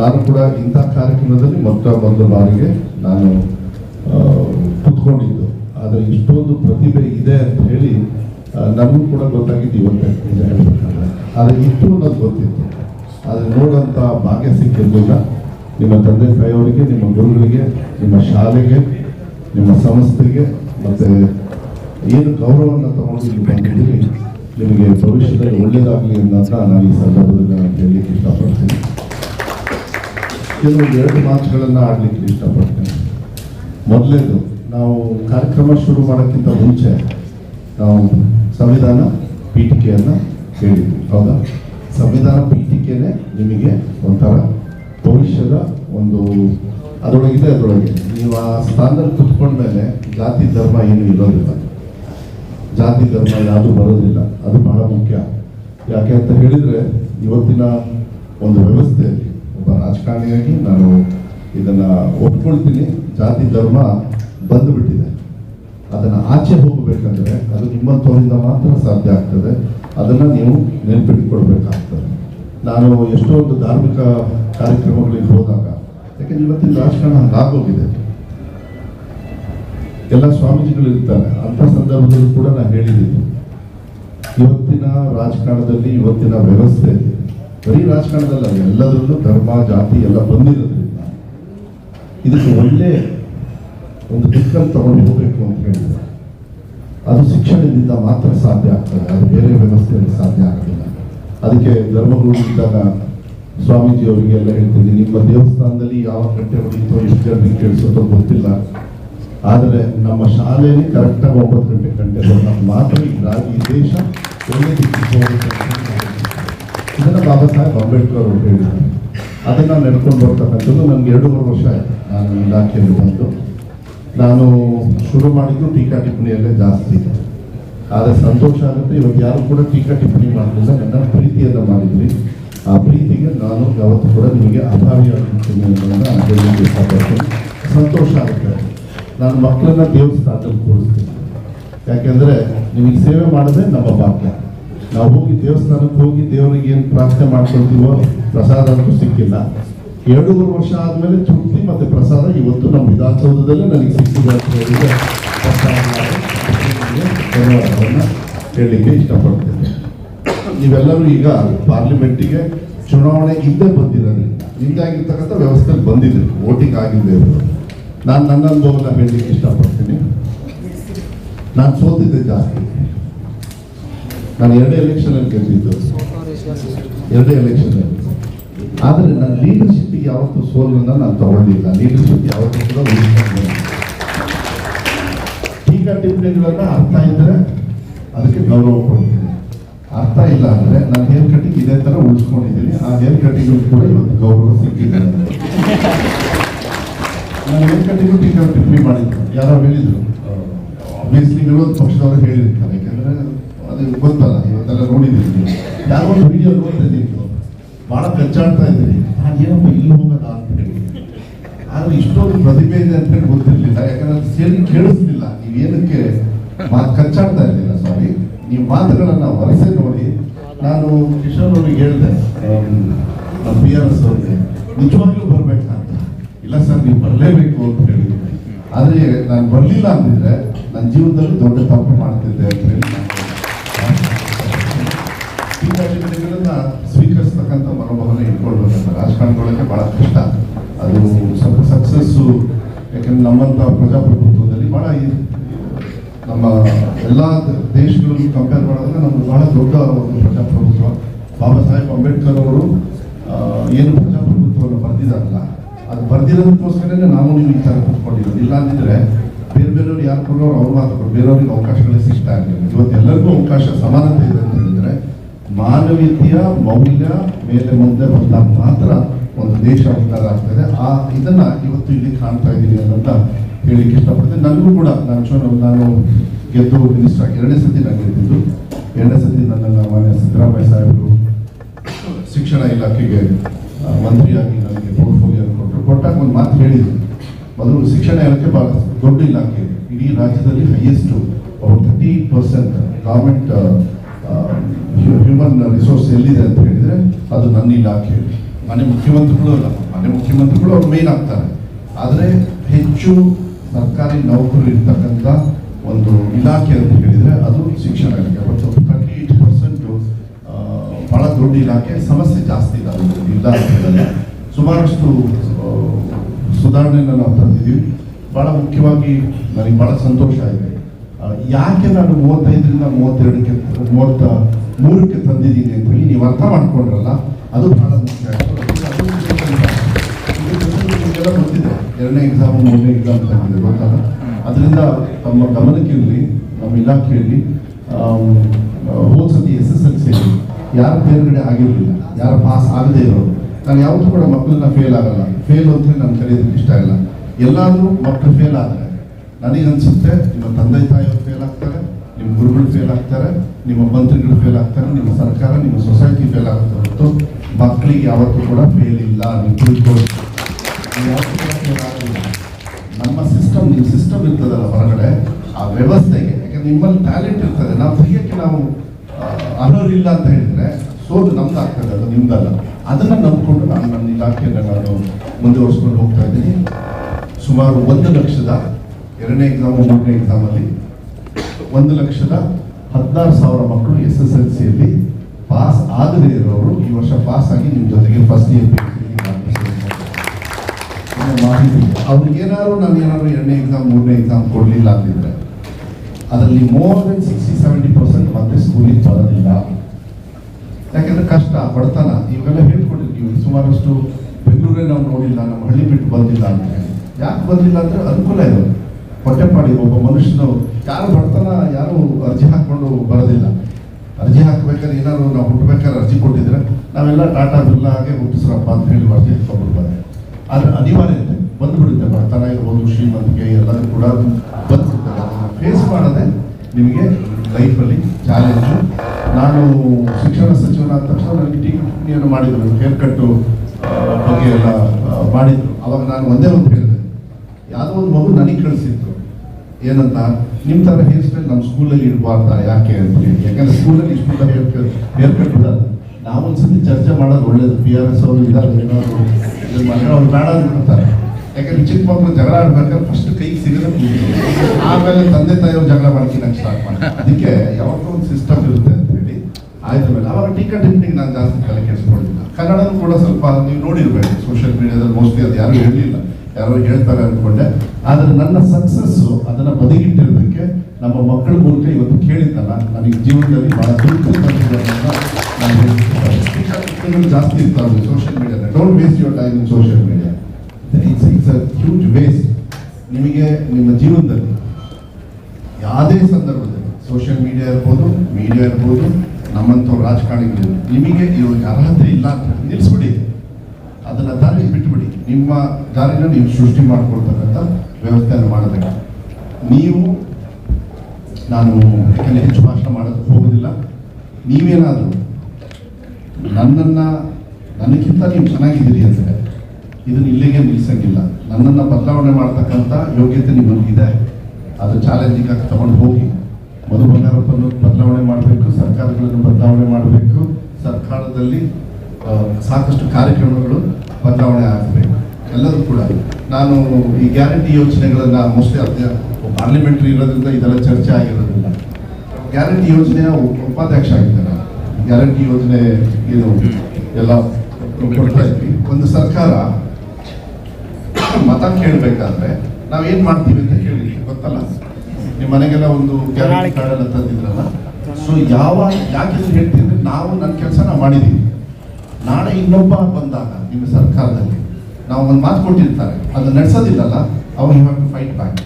ನಾನು ಕೂಡ ಇಂಥ ಕಾರ್ಯಕ್ರಮದಲ್ಲಿ ಮೊತ್ತ ಒಂದು ಬಾರಿಗೆ ನಾನು ಕುತ್ಕೊಂಡಿದ್ದು. ಆದರೆ ಇಷ್ಟೊಂದು ಪ್ರತಿಭೆ ಇದೆ ಅಂತ ಹೇಳಿ ನಮಗೂ ಕೂಡ ಗೊತ್ತಾಗಿದ್ದು ಇವತ್ತೇ ನಿಜ ಹೇಳ್ಬೇಕಾದ್ರೆ ಆದರೆ ಇತ್ತು ಅನ್ನೋದು ಗೊತ್ತಿತ್ತು. ಆದರೆ ನೋಡೋಂಥ ಭಾಗ್ಯ ಸಿಕ್ಕಿರಲಿಲ್ಲ. ನಿಮ್ಮ ತಂದೆ ತಾಯಿಯವರಿಗೆ, ನಿಮ್ಮ ಗುರುಗಳಿಗೆ, ನಿಮ್ಮ ಶಾಲೆಗೆ, ನಿಮ್ಮ ಸಂಸ್ಥೆಗೆ, ಮತ್ತು ಏನು ಗೌರವವನ್ನು ತಗೊಂಡು ಇಲ್ಲಿ ಬಂದಿದ್ದೀರಿ, ನಿಮಗೆ ಭವಿಷ್ಯದಲ್ಲಿ ಒಳ್ಳೆಯದಾಗಲಿ ಅನ್ನೋದನ್ನ ನಾನು ಈ ಸಂದರ್ಭದಲ್ಲಿ ನಾನು ಹೇಳಲಿಕ್ಕೆ ಇಷ್ಟಪಡ್ತೀನಿ. ಕೆಲವೊಂದು ಎರಡು ಮಾತುಗಳನ್ನು ಆಡಲಿಕ್ಕೆ ಇಷ್ಟಪಡ್ತೇನೆ. ಮೊದಲೇದು ನಾವು ಕಾರ್ಯಕ್ರಮ ಶುರು ಮಾಡೋಕ್ಕಿಂತ ಮುಂಚೆ ನಾವು ಸಂವಿಧಾನ ಪೀಠಿಕೆಯನ್ನು ಕೇಳಿದ್ವಿ. ಹೌದಾ? ಸಂವಿಧಾನ ಪೀಠಿಕೆನೇ ನಿಮಗೆ ಒಂಥರ ಭವಿಷ್ಯದ ಒಂದು ಅದರೊಳಗಿದೆ, ಅದರೊಳಗೆ. ನೀವು ಆ ಸ್ಥಾನದಲ್ಲಿ ಕುತ್ಕೊಂಡ್ಮೇಲೆ ಜಾತಿ, ಧರ್ಮ ಏನು ಇರೋದಿಲ್ಲ. ಜಾತಿ, ಧರ್ಮ ಯಾವುದು ಬರೋದಿಲ್ಲ. ಅದು ಬಹಳ ಮುಖ್ಯ. ಯಾಕೆ ಅಂತ ಹೇಳಿದರೆ, ಇವತ್ತಿನ ಒಂದು ವ್ಯವಸ್ಥೆಯಲ್ಲಿ ಒಬ್ಬ ರಾಜಕಾರಣಿಯಾಗಿ ನಾನು ಇದನ್ನು ಒಪ್ಕೊಳ್ತೀನಿ. ಜಾತಿ, ಧರ್ಮ ಬಂದುಬಿಟ್ಟಿದೆ. ಅದನ್ನು ಆಚೆ ಹೋಗಬೇಕಂದ್ರೆ ಅದು ನಿಮ್ಮಂಥವರಿಂದ ಮಾತ್ರ ಸಾಧ್ಯ ಆಗ್ತದೆ. ಅದನ್ನು ನೀವು ನೆನಪಿಟ್ಕೊಳ್ಬೇಕಾಗ್ತದೆ. ನಾನು ಎಷ್ಟೋ ಒಂದು ಧಾರ್ಮಿಕ ಕಾರ್ಯಕ್ರಮಗಳಿಗೆ ಹೋದಾಗ, ಯಾಕೆಂದ್ರೆ ಇವತ್ತಿನ ರಾಜಕಾರಣ ಹಂಗಾಗೋಗಿದೆ ಎಲ್ಲ ಸ್ವಾಮೀಜಿಗಳು ಇರ್ತಾರೆ. ಅಂಥ ಸಂದರ್ಭದಲ್ಲೂ ಕೂಡ ನಾನು ಹೇಳಿದ್ದೀನಿ. ಇವತ್ತಿನ ರಾಜಕಾರಣದಲ್ಲಿ, ಇವತ್ತಿನ ವ್ಯವಸ್ಥೆಯಲ್ಲಿ ಬರೀ ರಾಜಕಾರಣದಲ್ಲ, ಎಲ್ಲದರಲ್ಲೂ ಧರ್ಮ, ಜಾತಿ ಎಲ್ಲ ಬಂದಿರೋದ್ರಿಂದ, ಇದಕ್ಕೆ ಒಳ್ಳೆ ಒಂದು ದಿಕ್ಕನ್ನು ತಗೊಂಡು ಹೋಗಬೇಕು ಅಂತ ಹೇಳಿದ್ರೆ. ಅದು ಶಿಕ್ಷಣದಿಂದ ಮಾತ್ರ ಸಾಧ್ಯ ಆಗ್ತದೆ. ಅದು ಬೇರೆ ವ್ಯವಸ್ಥೆಯಲ್ಲಿ ಸಾಧ್ಯ ಆಗೋದಿಲ್ಲ. ಅದಕ್ಕೆ ಧರ್ಮಗುರು ಇದ್ದಾಗ ಸ್ವಾಮೀಜಿ ಅವರಿಗೆ ಎಲ್ಲ ಹೇಳ್ತೀನಿ ನಿಮ್ಮ ದೇವಸ್ಥಾನದಲ್ಲಿ ಯಾವ ಗಂಟೆ ಹೊಡೀತೋ ಎಷ್ಟು ಜನರಿಗೆ ಕೇಳಿಸೋದೋ ಗೊತ್ತಿಲ್ಲ. ಆದರೆ ನಮ್ಮ ಶಾಲೆಯಲ್ಲಿ ಕರೆಕ್ಟಾಗಿ ಒಂಬತ್ತು ಗಂಟೆ ಗಂಟೆ ನಾವು ಮಾತ್ರ ಈ ದೇಶ ಇದನ್ನು ಬಾಬಾ ಸಾಹೇಬ್ ಅಂಬೇಡ್ಕರ್ ಅವರು ಹೇಳಿದ್ದಾರೆ. ಅದನ್ನು ನಡ್ಕೊಂಡು ಬರ್ತಕ್ಕಂಥದ್ದು ನನಗೆ ಎರಡೂವರೆ ವರ್ಷ ಆಯಿತು. ನಾನು ಇಲಾಖೆಯಲ್ಲಿ ಬಂದು ನಾನು ಶುರು ಮಾಡಿದ್ದು ಟೀಕಾ ಟಿಪ್ಪಣಿಯಲ್ಲೇ ಜಾಸ್ತಿ ಆದರೆ ಸಂತೋಷ ಆಗುತ್ತೆ ಇವತ್ತು ಯಾರು ಕೂಡ ಟೀಕಾ ಟಿಪ್ಪಣಿ ಮಾಡಲಿಲ್ಲ ನನ್ನ ಪ್ರೀತಿಯನ್ನು ಮಾಡಿದ್ರಿ. ಆ ಪ್ರೀತಿಗೆ ನಾನು ಯಾವತ್ತೂ ಕೂಡ ನಿಮಗೆ ಆಭಾರಿಯಾಗಿರ್ತೀನಿ ಅನ್ನೋದನ್ನ ಸಂತೋಷ ಆಗುತ್ತೆ. ನಾನು ಮಕ್ಕಳನ್ನ ದೇವಸ್ಥಾನದಲ್ಲಿ ಕೂರಿಸ್ತೀನಿ. ಯಾಕೆಂದರೆ ನಿಮಗೆ ಸೇವೆ ಮಾಡೋದೇ ನಮ್ಮ ಭಾಗ್ಯ. ನಾವು ಹೋಗಿ ದೇವಸ್ಥಾನಕ್ಕೆ ಹೋಗಿ ದೇವರಿಗೆ ಏನು ಪ್ರಾರ್ಥನೆ ಮಾಡ್ಕೊಳ್ತೀವೋ, ಪ್ರಸಾದ ಅಂತೂ ಸಿಕ್ಕಿಲ್ಲ. ಎರಡೂವರೆ ವರ್ಷ ಆದಮೇಲೆ ತೃಪ್ತಿ ಮತ್ತು ಪ್ರಸಾದ ಇವತ್ತು ನಮ್ಮ ವಿಧಾನಸೌಧದಲ್ಲೇ ನನಗೆ ಸಿಕ್ಕಿದೆ ಅಂತ ಹೇಳಿದ್ರೆ ಧನ್ಯವಾದವನ್ನು ಹೇಳಲಿಕ್ಕೆ ಇಷ್ಟಪಡ್ತೇನೆ. ನೀವೆಲ್ಲರೂ ಈಗ ಪಾರ್ಲಿಮೆಂಟಿಗೆ ಚುನಾವಣೆ ಹಿಂದೆ ಬಂದಿರೋದ್ರಿಂದ, ಹಿಂದಾಗಿರ್ತಕ್ಕಂಥ ವ್ಯವಸ್ಥೆಯಲ್ಲಿ ಬಂದಿದೆ, ವೋಟಿಂಗ್ ಆಗಿದೆ ನಾನು ನನ್ನ ಅನುಭವನ ಹೇಳಲಿಕ್ಕೆ ಇಷ್ಟಪಡ್ತೀನಿ. ನಾನು ಸೋತಿದ್ದೆ ಜಾಸ್ತಿ. ನಾನು ಎರಡೇ ಎಲೆಕ್ಷನಲ್ಲಿ ಗೆದ್ದಿದ್ದು. ಎರಡೇ ಎಲೆಕ್ಷನ್ ಆದರೆ ನನ್ನ ಲೀಡರ್ಶಿಪ್ಗೆ ಯಾವತ್ತೂ ಅಂತ ನಾನು ತಗೊಂಡಿಲ್ಲ. ಲೀಡರ್ಶಿಪ್ ಯಾವತ್ತೂ ಕೂಡ ಈಗ ಟಿಪ್ಪಣಿಗಳನ್ನ ಅರ್ಥ ಇದ್ದರೆ ಅದಕ್ಕೆ ಗೌರವ ಕೊಡ್ತೀನಿ. ಅರ್ಥ ಇಲ್ಲ ಅಂದರೆ ನಾನು ಹೇರ್ ಕಟಿಂಗ್ ಇದೇ ಥರ ಉಳಿಸ್ಕೊಂಡಿದ್ದೀನಿ. ಆ ಹೇರ್ ಕಟ್ಟಿ ಕೂಡ ಇವತ್ತು ಗೌರವ ಸಿಕ್ಕಿದೆ. ನಾನು ಹೇರ್ ಕಟಿಂಗು ಟೀಕಾ ಟಿಪ್ಪಣಿ ಮಾಡಿದ್ರು ಯಾರೋ ಹೇಳಿದ್ರು. ಆಬ್ವಿಯಸ್ಲಿ ವಿರೋಧ ಪಕ್ಷದವರು ಹೇಳಿರ್ತಾರೆ. ಯಾಕಂದ್ರೆ ಅದು ಗೊತ್ತಲ್ಲ, ಇವತ್ತೆಲ್ಲ ನೋಡಿದ್ದೀನಿ. ಯಾರೋ ವಿಡಿಯೋ ನೋಡ್ತಾ ಭಾಳ ಕಚ್ಚಾಡ್ತಾ ಇದ್ದೀನಿ ನಾನು ಏನಪ್ಪ ಇಲ್ಲಿ ಹೋಗೋದಾ ಆದ್ರೆ ಇಷ್ಟೊಂದು ಪ್ರತಿಭೆ ಇದೆ ಅಂತ ಹೇಳಿ ಗೊತ್ತಿರ್ಲಿಲ್ಲ. ಯಾಕಂದ್ರೆ ಸೇರಿ ಕೇಳಿಸ್ಲಿಲ್ಲ. ನೀವೇನಕ್ಕೆ ಮಾತು ಕಚ್ಚಾಡ್ತಾ ಇರಲಿಲ್ಲ ಸಾರಿ ನೀವು ಮಾತುಗಳನ್ನ ವರಸೆ ನೋಡಿ. ನಾನು ಕಿಶೋರ್ ಅವ್ರಿಗೆ ಹೇಳಿದೆ. ನಮ್ಮ ಪಿ ಆರ್ ಎಸ್ ಅವ್ರಿಗೆ, ನಿಜವಾಗ್ಲೂ ಬರ್ಬೇಕಾ ಅಂತ? ಇಲ್ಲ ಸರ್, ನೀವು ಬರಲೇಬೇಕು ಅಂತ ಹೇಳಿದ್ರು ಆದ್ರೆ ನಾನು ಬರಲಿಲ್ಲ ಅಂದಿದ್ರೆ ನನ್ನ ಜೀವನದಲ್ಲಿ ದೊಡ್ಡ ತಪ್ಪು ಮಾಡ್ತಿದ್ದೆ ಅಂತ ಹೇಳಿ ಸ್ವೀಕರಿಸ್ತಕ್ಕಂಥ ಮನೋಭಾವನೆ ಇಟ್ಕೊಳ್ಬೇಕಂತ ರಾಜಕಾರಣಗಳಕ್ಕೆ ಬಹಳ ಕಷ್ಟ. ಅದು ಸ್ವಲ್ಪ ಸಕ್ಸಸ್ಸು ಯಾಕಂದ್ರೆ ನಮ್ಮಂತ ಪ್ರಜಾಪ್ರಭುತ್ವದಲ್ಲಿ ಈ- ನಮ್ಮ ಎಲ್ಲ ದೇಶಗಳಲ್ಲೂ ಕಂಪೇರ್ ಮಾಡಿದ್ರೆ ನಮ್ಗೆ ಬಹಳ ದೊಡ್ಡ ಒಂದು ಪ್ರಜಾಪ್ರಭುತ್ವ. ಬಾಬಾ ಸಾಹೇಬ್ ಅಂಬೇಡ್ಕರ್ ಅವರು ಏನು ಪ್ರಜಾಪ್ರಭುತ್ವವನ್ನು ಬರ್ದಿದಾರಲ್ಲ ಅದು ಬರೆದಿರೋದಕ್ಕೋಸ್ಕರನೇ ನಾವು ಈ ಥರ ಕೂತ್ಕೊಂಡಿರೋದು. ಇಲ್ಲ ಅಂದಿದ್ರೆ ಬೇರೆ ಬೇರೆಯವ್ರು ಯಾರು ಕೊಡೋರು ಅವ್ರು ಮಾತ್ರ ಬೇರೆಯವ್ರಿಗೆ ಅವಕಾಶಗಳೇ ಸಿಗ್ತಾ ಇರಲಿಲ್ಲ. ಇವತ್ತು ಎಲ್ಲರಿಗೂ ಅವಕಾಶ, ಸಮಾನತೆ ಇದೆ ಮಾನವೀಯತೆಯ, ಮೌಲ್ಯ ಮೇಲೆ ಮುಂದೆ ಬಂದಾಗ ಮಾತ್ರ ಒಂದು ದೇಶ ಉದ್ಧಾರ ಆಗ್ತದೆ. ಆ ಇದನ್ನ ಇವತ್ತು ಇಲ್ಲಿ ಕಾಣ್ತಾ ಇದ್ದೀನಿ ಅನ್ನೋದ ಹೇಳಲಿಕ್ಕೆ ಇಷ್ಟಪಡ್ತೀನಿ. ನನಗೂ ಕೂಡ ನಾನು ನಾನು ಗೆದ್ದು ಮಿನಿಸ್ಟರ್ ಎರಡನೇ ಸತಿ ನಾನು ಗೆದ್ದಿದ್ದು. ಎರಡನೇ ಸತಿ ನನ್ನನ್ನು ಮಾನ್ಯ ಸಿದ್ದರಾಮಯ್ಯ ಸಾಹೇಬರು ಶಿಕ್ಷಣ ಇಲಾಖೆಗೆ ಮಂತ್ರಿಯಾಗಿ ನನಗೆ ಪೋರ್ಟ್ಫೋಲಿಯೋ ಕೊಟ್ಟರು. ಕೊಟ್ಟಾಗ ಒಂದು ಮಾತು ಹೇಳಿದರು. ಮೊದಲು ಶಿಕ್ಷಣ ಇಲಾಖೆ ಭಾಳ ದೊಡ್ಡ ಇಲಾಖೆ. ಇಡೀ ರಾಜ್ಯದಲ್ಲಿ highest thirty percent government human resource ಎಲ್ಲಿದೆ ಅಂತ ಹೇಳಿದ್ರೆ ಅದು ನನ್ನ ಇಲಾಖೆ ಮನೆ ಮುಖ್ಯಮಂತ್ರಿಗಳು ಅಲ್ಲ, ಮನೆ ಮುಖ್ಯಮಂತ್ರಿಗಳು ಅವ್ರು ಮೇನ್ ಆಗ್ತಾರೆ. ಆದರೆ ಹೆಚ್ಚು ಸರ್ಕಾರಿ ನೌಕರರು ಇರ್ತಕ್ಕಂಥ ಒಂದು ಇಲಾಖೆ ಅಂತ ಹೇಳಿದ್ರೆ ಅದು ಶಿಕ್ಷಣ ಇಲಾಖೆ. ಮತ್ತು ತರ್ಟಿ ಏಟ್ ಪರ್ಸೆಂಟು ಬಹಳ ದೊಡ್ಡ ಇಲಾಖೆ. ಸಮಸ್ಯೆ ಜಾಸ್ತಿ ಇದೆ ಅದು ಹೇಳಲ್ಲ ಸುಮಾರಷ್ಟು ಸುಧಾರಣೆಯನ್ನು ನಾವು ತಂದಿದ್ದೀವಿ. ಬಹಳ ಮುಖ್ಯವಾಗಿ ನನಗೆ ಬಹಳ ಸಂತೋಷ ಇದೆ ಯಾಕೆ ನಾನು ಮೂವತ್ತೈದರಿಂದ ಮೂವತ್ತೆರಡಕ್ಕೆ, ಮೂವತ್ತ ಮೂರಕ್ಕೆ ತಂದಿದ್ದೀನಿ ಅಂತ ಹೇಳಿ ನೀವು ಅರ್ಥ ಮಾಡ್ಕೊಂಡ್ರಲ್ಲ, ಅದು ಬಹಳ ಮುಖ್ಯ. ಗೊತ್ತಿದೆ. ಎರಡನೇ ಎಕ್ಸಾಮ್ ಮೂರನೇ ಎಕ್ಸಾಮ್ ತಂದಿದೆ ಗೊತ್ತಲ್ಲ? ಅದರಿಂದ ತಮ್ಮ ಗಮನಕ್ಕಿರಲಿ ನಮ್ಮ ಇಲಾಖೆಯಲ್ಲಿ ಹೋದ ಸತಿ ಎಸ್ ಎಸ್ ಎಲ್ ಸಿ ಯಾರು ಬೇರ್ಗಡೆ ಆಗಿರಲಿಲ್ಲ, ಯಾರು ಪಾಸ್ ಆಗದೇ ಇರೋರು. ನಾನು ಯಾವತ್ತೂ ಕೂಡ ಮಕ್ಕಳನ್ನ ಫೇಲ್ ಆಗಲ್ಲ. ಫೇಲ್ ಅಂತ ನಾನು ಕರೆಯೋದಕ್ಕೆ ಇಷ್ಟ ಇಲ್ಲ. ಎಲ್ಲಾದರೂ ಮಕ್ಕಳು ಫೇಲ್ ಆದರೆ ನನಗನ್ಸುತ್ತೆ ನಿಮ್ಮ ತಂದೆ ತಾಯಿಯವರು ಫೇಲ್ ಆಗ್ತಾರೆ ನಿಮ್ಮ ಗುರುಗಳು ಫೇಲ್ ಆಗ್ತಾರೆ, ನಿಮ್ಮ ಮಂತ್ರಿಗಳು ಫೇಲ್ ಆಗ್ತಾರೆ, ನಿಮ್ಮ ಸರ್ಕಾರ, ನಿಮ್ಮ ಸೊಸೈಟಿ ಫೇಲ್ ಆಗುತ್ತೆ ಹೊರತು ಮಕ್ಕಳಿಗೆ ಯಾವತ್ತೂ ಕೂಡ ಫೇಲ್ ಇಲ್ಲ ನೀವು ತಿಳ್ಕೊಳ್ಳಿ ಕೂಡ. ನಮ್ಮ ಸಿಸ್ಟಮ್ ನಿಮ್ಮ ಸಿಸ್ಟಮ್ ಇರ್ತದಲ್ಲ ಹೊರಗಡೆ, ಆ ವ್ಯವಸ್ಥೆಗೆ, ಯಾಕಂದ್ರೆ ನಿಮ್ಮಲ್ಲಿ ಟ್ಯಾಲೆಂಟ್ ಇರ್ತದೆ. ನಾವು ತೆಗಿಯೋಕ್ಕೆ ನಾವು ಅರ್ಹರಿಲ್ಲ ಅಂತ ಹೇಳಿದ್ರೆ ಸೋಲು ನಮ್ದು ಆಗ್ತದೆ ಅದು ನಿಮ್ದಲ್ಲ. ಅದನ್ನ ನಂಬಿಕೊಂಡು ನಾನು ನನ್ನ ಇಲಾಖೆಯನ್ನು ನಾನು ಮುಂದುವರಿಸ್ಕೊಂಡು ಹೋಗ್ತಾ ಇದ್ದೀನಿ. ಸುಮಾರು ಒಂದು ಲಕ್ಷದ ಎರಡನೇ ಎಕ್ಸಾಮು ಮೂರನೇ ಎಕ್ಸಾಮಲ್ಲಿ ಒಂದು ಲಕ್ಷದ ಹದಿನಾರು ಸಾವಿರ ಮಕ್ಕಳು ಎಸ್ ಎಸ್ ಎಲ್ ಸಿಯಲ್ಲಿ ಪಾಸ್ ಆಗದೇ ಇರೋರು ಈ ವರ್ಷ ಪಾಸ್ ಆಗಿ ನಿಮ್ಮ ಜೊತೆಗೆ ಫಸ್ಟ್ ಇಯರ್ ಮಾಹಿತಿ ಅವ್ರಿಗೆ ಏನಾದ್ರು ನಾನು ಏನಾದ್ರು ಎರಡನೇ ಎಕ್ಸಾಮ್ ಮೂರನೇ ಎಕ್ಸಾಮ್ ಕೊಡಲಿಲ್ಲ ಅಂತಿದ್ರೆ ಅದರಲ್ಲಿ more than sixty seventy percent ಮತ್ತೆ ಸ್ಕೂಲಿಗೆ ಬರೋದಿಲ್ಲ. ಯಾಕೆಂದ್ರೆ ಕಷ್ಟ, ಬಡತನ ಇವೆಲ್ಲ ಹೇಳ್ಕೊಟ್ಟಿರ್ತೀವಿ ಸುಮಾರಷ್ಟು ಬೆಂಗಳೂರೇ ನಾವು ನೋಡಿಲ್ಲ, ನಮ್ಮ ಹಳ್ಳಿ ಬಿಟ್ಟು ಬಂದಿಲ್ಲ ಅಂತ ಯಾಕೆ ಬಂದಿಲ್ಲ ಅಂದರೆ ಅನುಕೂಲ ಇದೆ. ಹೊಟ್ಟೆಪಾಡಿ ಒಬ್ಬ ಮನುಷ್ಯನು ಯಾರು ಬಡತನ ಯಾರು ಅರ್ಜಿ ಹಾಕೊಂಡು ಬರೋದಿಲ್ಲ. ಅರ್ಜಿ ಹಾಕ್ಬೇಕಾದ್ರೆ ಏನಾದ್ರು ನಾವು ಹುಟ್ಟಬೇಕಾದ್ರೆ ಅರ್ಜಿ ಕೊಟ್ಟಿದ್ರೆ ನಾವೆಲ್ಲ ಟಾಟಾ ಬಿಲ್ಲ ಹಾಗೆ ಹುಟ್ಟಿಸ್ರಪ್ಪ ಅಂತ ಹೇಳಿ ಅರ್ಜಿ ಆದ್ರೆ ಅನಿವಾರ್ಯತೆ ಬಂದ್ಬಿಡುತ್ತೆ ಬಡತನ ಇರ್ಬೋದು ಶ್ರೀಮಂತಿಕೆ ಎಲ್ಲರೂ ಕೂಡ ಬಂದ್ಬಿಡ್ತಾರೆ ಅದನ್ನು ಫೇಸ್ ಮಾಡದೆ ನಿಮಗೆ ಲೈಫಲ್ಲಿ ಚಾಲೆಂಜು ನಾನು ಶಿಕ್ಷಣ ಸಚಿವನಾದ ತಕ್ಷಣ ನನಗೆ ಟೀಕೆಯನ್ನು ಮಾಡಿದ್ರು ಹೇರ್ ಕಟ್ಟು ಬಗ್ಗೆ ಎಲ್ಲ ಮಾಡಿದ್ರು. ಅವಾಗ ನಾನು ಒಂದೇ ಒಂದು ಹೇಳಿದೆ, ಯಾವುದೋ ಒಂದು ಮಗು ನನಗೆ ಕಳಿಸಿತ್ತು. ಏನಂತ? ನಿಮ್ಮ ಥರ ಹೇರ್ ಸ್ಟೈಲ್ ನಮ್ಮ ಸ್ಕೂಲಲ್ಲಿ ಇರಬಾರ್ದ ಯಾಕೆ ಅಂತ ಹೇಳಿ. ಯಾಕಂದ್ರೆ ಸ್ಕೂಲಲ್ಲಿ ಅಲ್ಲಿ ಹೇರ್ ಹೇರ್ ಕಟ್ ಬಿಡಲ್ಲ ಚರ್ಚೆ ಮಾಡೋದು ಒಳ್ಳೇದು. ಪಿ ಆರ್ ಎಸ್ ಅವರು ಇದ್ದಾರೆ ಏನಾದ್ರು ಅವ್ರು ಬೇಡ ಅಂತಾರೆ ಯಾಕಂದ್ರೆ ಚಿಕ್ಕ ಮಕ್ಕಳು ಜಗಳ ಆಡ್ಬೇಕಾದ್ರೆ ಫಸ್ಟ್ ಕೈಗೆ ಸಿಗದ ಆಮೇಲೆ ತಂದೆ ತಾಯಿಯವ್ರು ಜಗಳ ಮಾಡ್ತೀನಿ ಸ್ಟಾರ್ಟ್ ಮಾಡಿ ಅದಕ್ಕೆ ಯಾವಾಗಲೂ ಒಂದು ಸಿಸ್ಟಮ್ ಇರುತ್ತೆ ಅಂತ ಹೇಳಿ ಆಯ್ತು ಮೇಲೆ ಅವಾಗ ಟಿಕೆಟ್ ಟಿಂಟಿಗೆ ನಾನು ಜಾಸ್ತಿ ತಲೆ ಕೆಡಿಸ್ಕೊಂಡಿಲ್ಲ ಕನ್ನಡನೂ ಕೂಡ ಸ್ವಲ್ಪ, ನೀವು ನೋಡಿರ್ಬೇಕು ಸೋಷಿಯಲ್ ಮೀಡಿಯಾದಲ್ಲಿ ಮೋಸ್ಟ್ಲಿ ಅದು ಯಾರು ಹೇಳಲಿಲ್ಲ. ಯಾರೋ ಹೇಳ್ತಾರೆ ಅನ್ಕೊಂಡೆ. ಆದರೆ ನನ್ನ ಸಕ್ಸಸ್ಸು ಅದನ್ನ ಬದಿಗಿಟ್ಟಿರೋದಕ್ಕೆ ನಮ್ಮ ಮಕ್ಕಳ ಮೂಲಕ ಇವತ್ತು ಕೇಳಿದ್ದಲ್ಲ, ನನಗೆ ಜೀವನದಲ್ಲಿ ಬಹಳ ಅನ್ನೋದನ್ನ ನಾನು ಜಾಸ್ತಿ ಇರ್ತಾವೆ social media don't waste your time in social media it's it's a huge waste ನಿಮಗೆ ನಿಮ್ಮ ಜೀವನದಲ್ಲಿ ಯಾವುದೇ ಸಂದರ್ಭದಲ್ಲಿ ಸೋಷಿಯಲ್ ಮೀಡಿಯಾ ಇರ್ಬೋದು ಮೀಡಿಯಾ ಇರ್ಬೋದು, ನಮ್ಮಂಥವ್ರು ರಾಜಕಾರಣಿಗಳು ನಿಮಗೆ ಇವಾಗ ಅರ್ಹತೆ ಇಲ್ಲ ಅಂತ ನಿಲ್ಲಿಸ್ಬಿಡಿ ಅದನ್ನು ದಾರಿ ಬಿಟ್ಬಿಡಿ. ನಿಮ್ಮ ದಾರಿನ ನೀವು ಸೃಷ್ಟಿ ಮಾಡ್ಕೊಳ್ತಕ್ಕಂಥ ವ್ಯವಸ್ಥೆಯನ್ನು ಮಾಡಬೇಕು ನೀವು, ನಾನು ಯಾಕೆಂದರೆ ಹೆಚ್ಚು ಭಾಷಣ ಮಾಡೋದಕ್ಕೆ ಹೋಗೋದಿಲ್ಲ. ನೀವೇನಾದರೂ ನನ್ನನ್ನು ನನಗಿಂತ ನೀವು ಚೆನ್ನಾಗಿದ್ದೀರಿ ಅಂದರೆ ಇದನ್ನು ಇಲ್ಲಿಗೆ ನಿಲ್ಲಿಸೋಂಗಿಲ್ಲ. ನನ್ನನ್ನು ಬದಲಾವಣೆ ಮಾಡ್ತಕ್ಕಂಥ ಯೋಗ್ಯತೆ ನಿಮ್ಮಲ್ಲಿದೆ ಅದು ಚಾಲೆಂಜಿಂಗ್ ಆಗಿ ತಗೊಂಡು ಹೋಗಿ ಮಧು ಬಂಗಾರಪ್ಪನ್ನು ಬದಲಾವಣೆ ಮಾಡಬೇಕು, ಸರ್ಕಾರಗಳನ್ನು ಬದಲಾವಣೆ ಮಾಡಬೇಕು. ಸರ್ಕಾರದಲ್ಲಿ ಸಾಕಷ್ಟು ಕಾರ್ಯಕ್ರಮಗಳು ಬದಲಾವಣೆ ಆಗಬೇಕು. ಎಲ್ಲರೂ ಕೂಡ. ನಾನು ಈ ಗ್ಯಾರಂಟಿ ಯೋಜನೆಗಳನ್ನ ಮೋಸ್ಟ್ಲಿ ಅಧ್ಯ ಪಾರ್ಲಿಮೆಂಟ್ರಿ ಇರೋದ್ರಿಂದ ಇದೆಲ್ಲ ಚರ್ಚೆ ಆಗಿರೋದಿಲ್ಲ ಗ್ಯಾರಂಟಿ ಯೋಜನೆಯ ಉಪ- ಉಪಾಧ್ಯಕ್ಷ ಆಗಿದ್ದಾರೆ. ಗ್ಯಾರಂಟಿ ಯೋಜನೆ ಇದು ಎಲ್ಲ ಕೊಡ್ತಾ ಇದ್ವಿ. ಒಂದು ಸರ್ಕಾರ ಮತ ಕೇಳಬೇಕಾದ್ರೆ ನಾವೇನ್ ಮಾಡ್ತೀವಿ ಅಂತ ಕೇಳಿ. ಗೊತ್ತಲ್ಲ? ನಿಮ್ಮ ಮನೆಗೆಲ್ಲ ಒಂದು ಗ್ಯಾರಂಟಿ ಕಾರ್ಡ್ ಎಲ್ಲ ತಂದಿದ್ರಲ್ಲ? ಸೊ ಯಾವ ಯಾಕೆ ಹೇಳ್ತೀನಿ ನಾವು ನನ್ನ ಕೆಲಸ ನಾವು ಮಾಡಿದೀವಿ. ನಾಳೆ ಇನ್ನೊಬ್ಬ ಬಂದಾಗ ನಿಮ್ಮ ಸರ್ಕಾರದಲ್ಲಿ ನಾವು ಒಂದು ಮಾತು ಕೊಟ್ಟಿರ್ತಾರೆ. ಅದು ನಡೆಸೋದಿಲ್ಲಲ್ಲ ಅವ್ರು have to fight back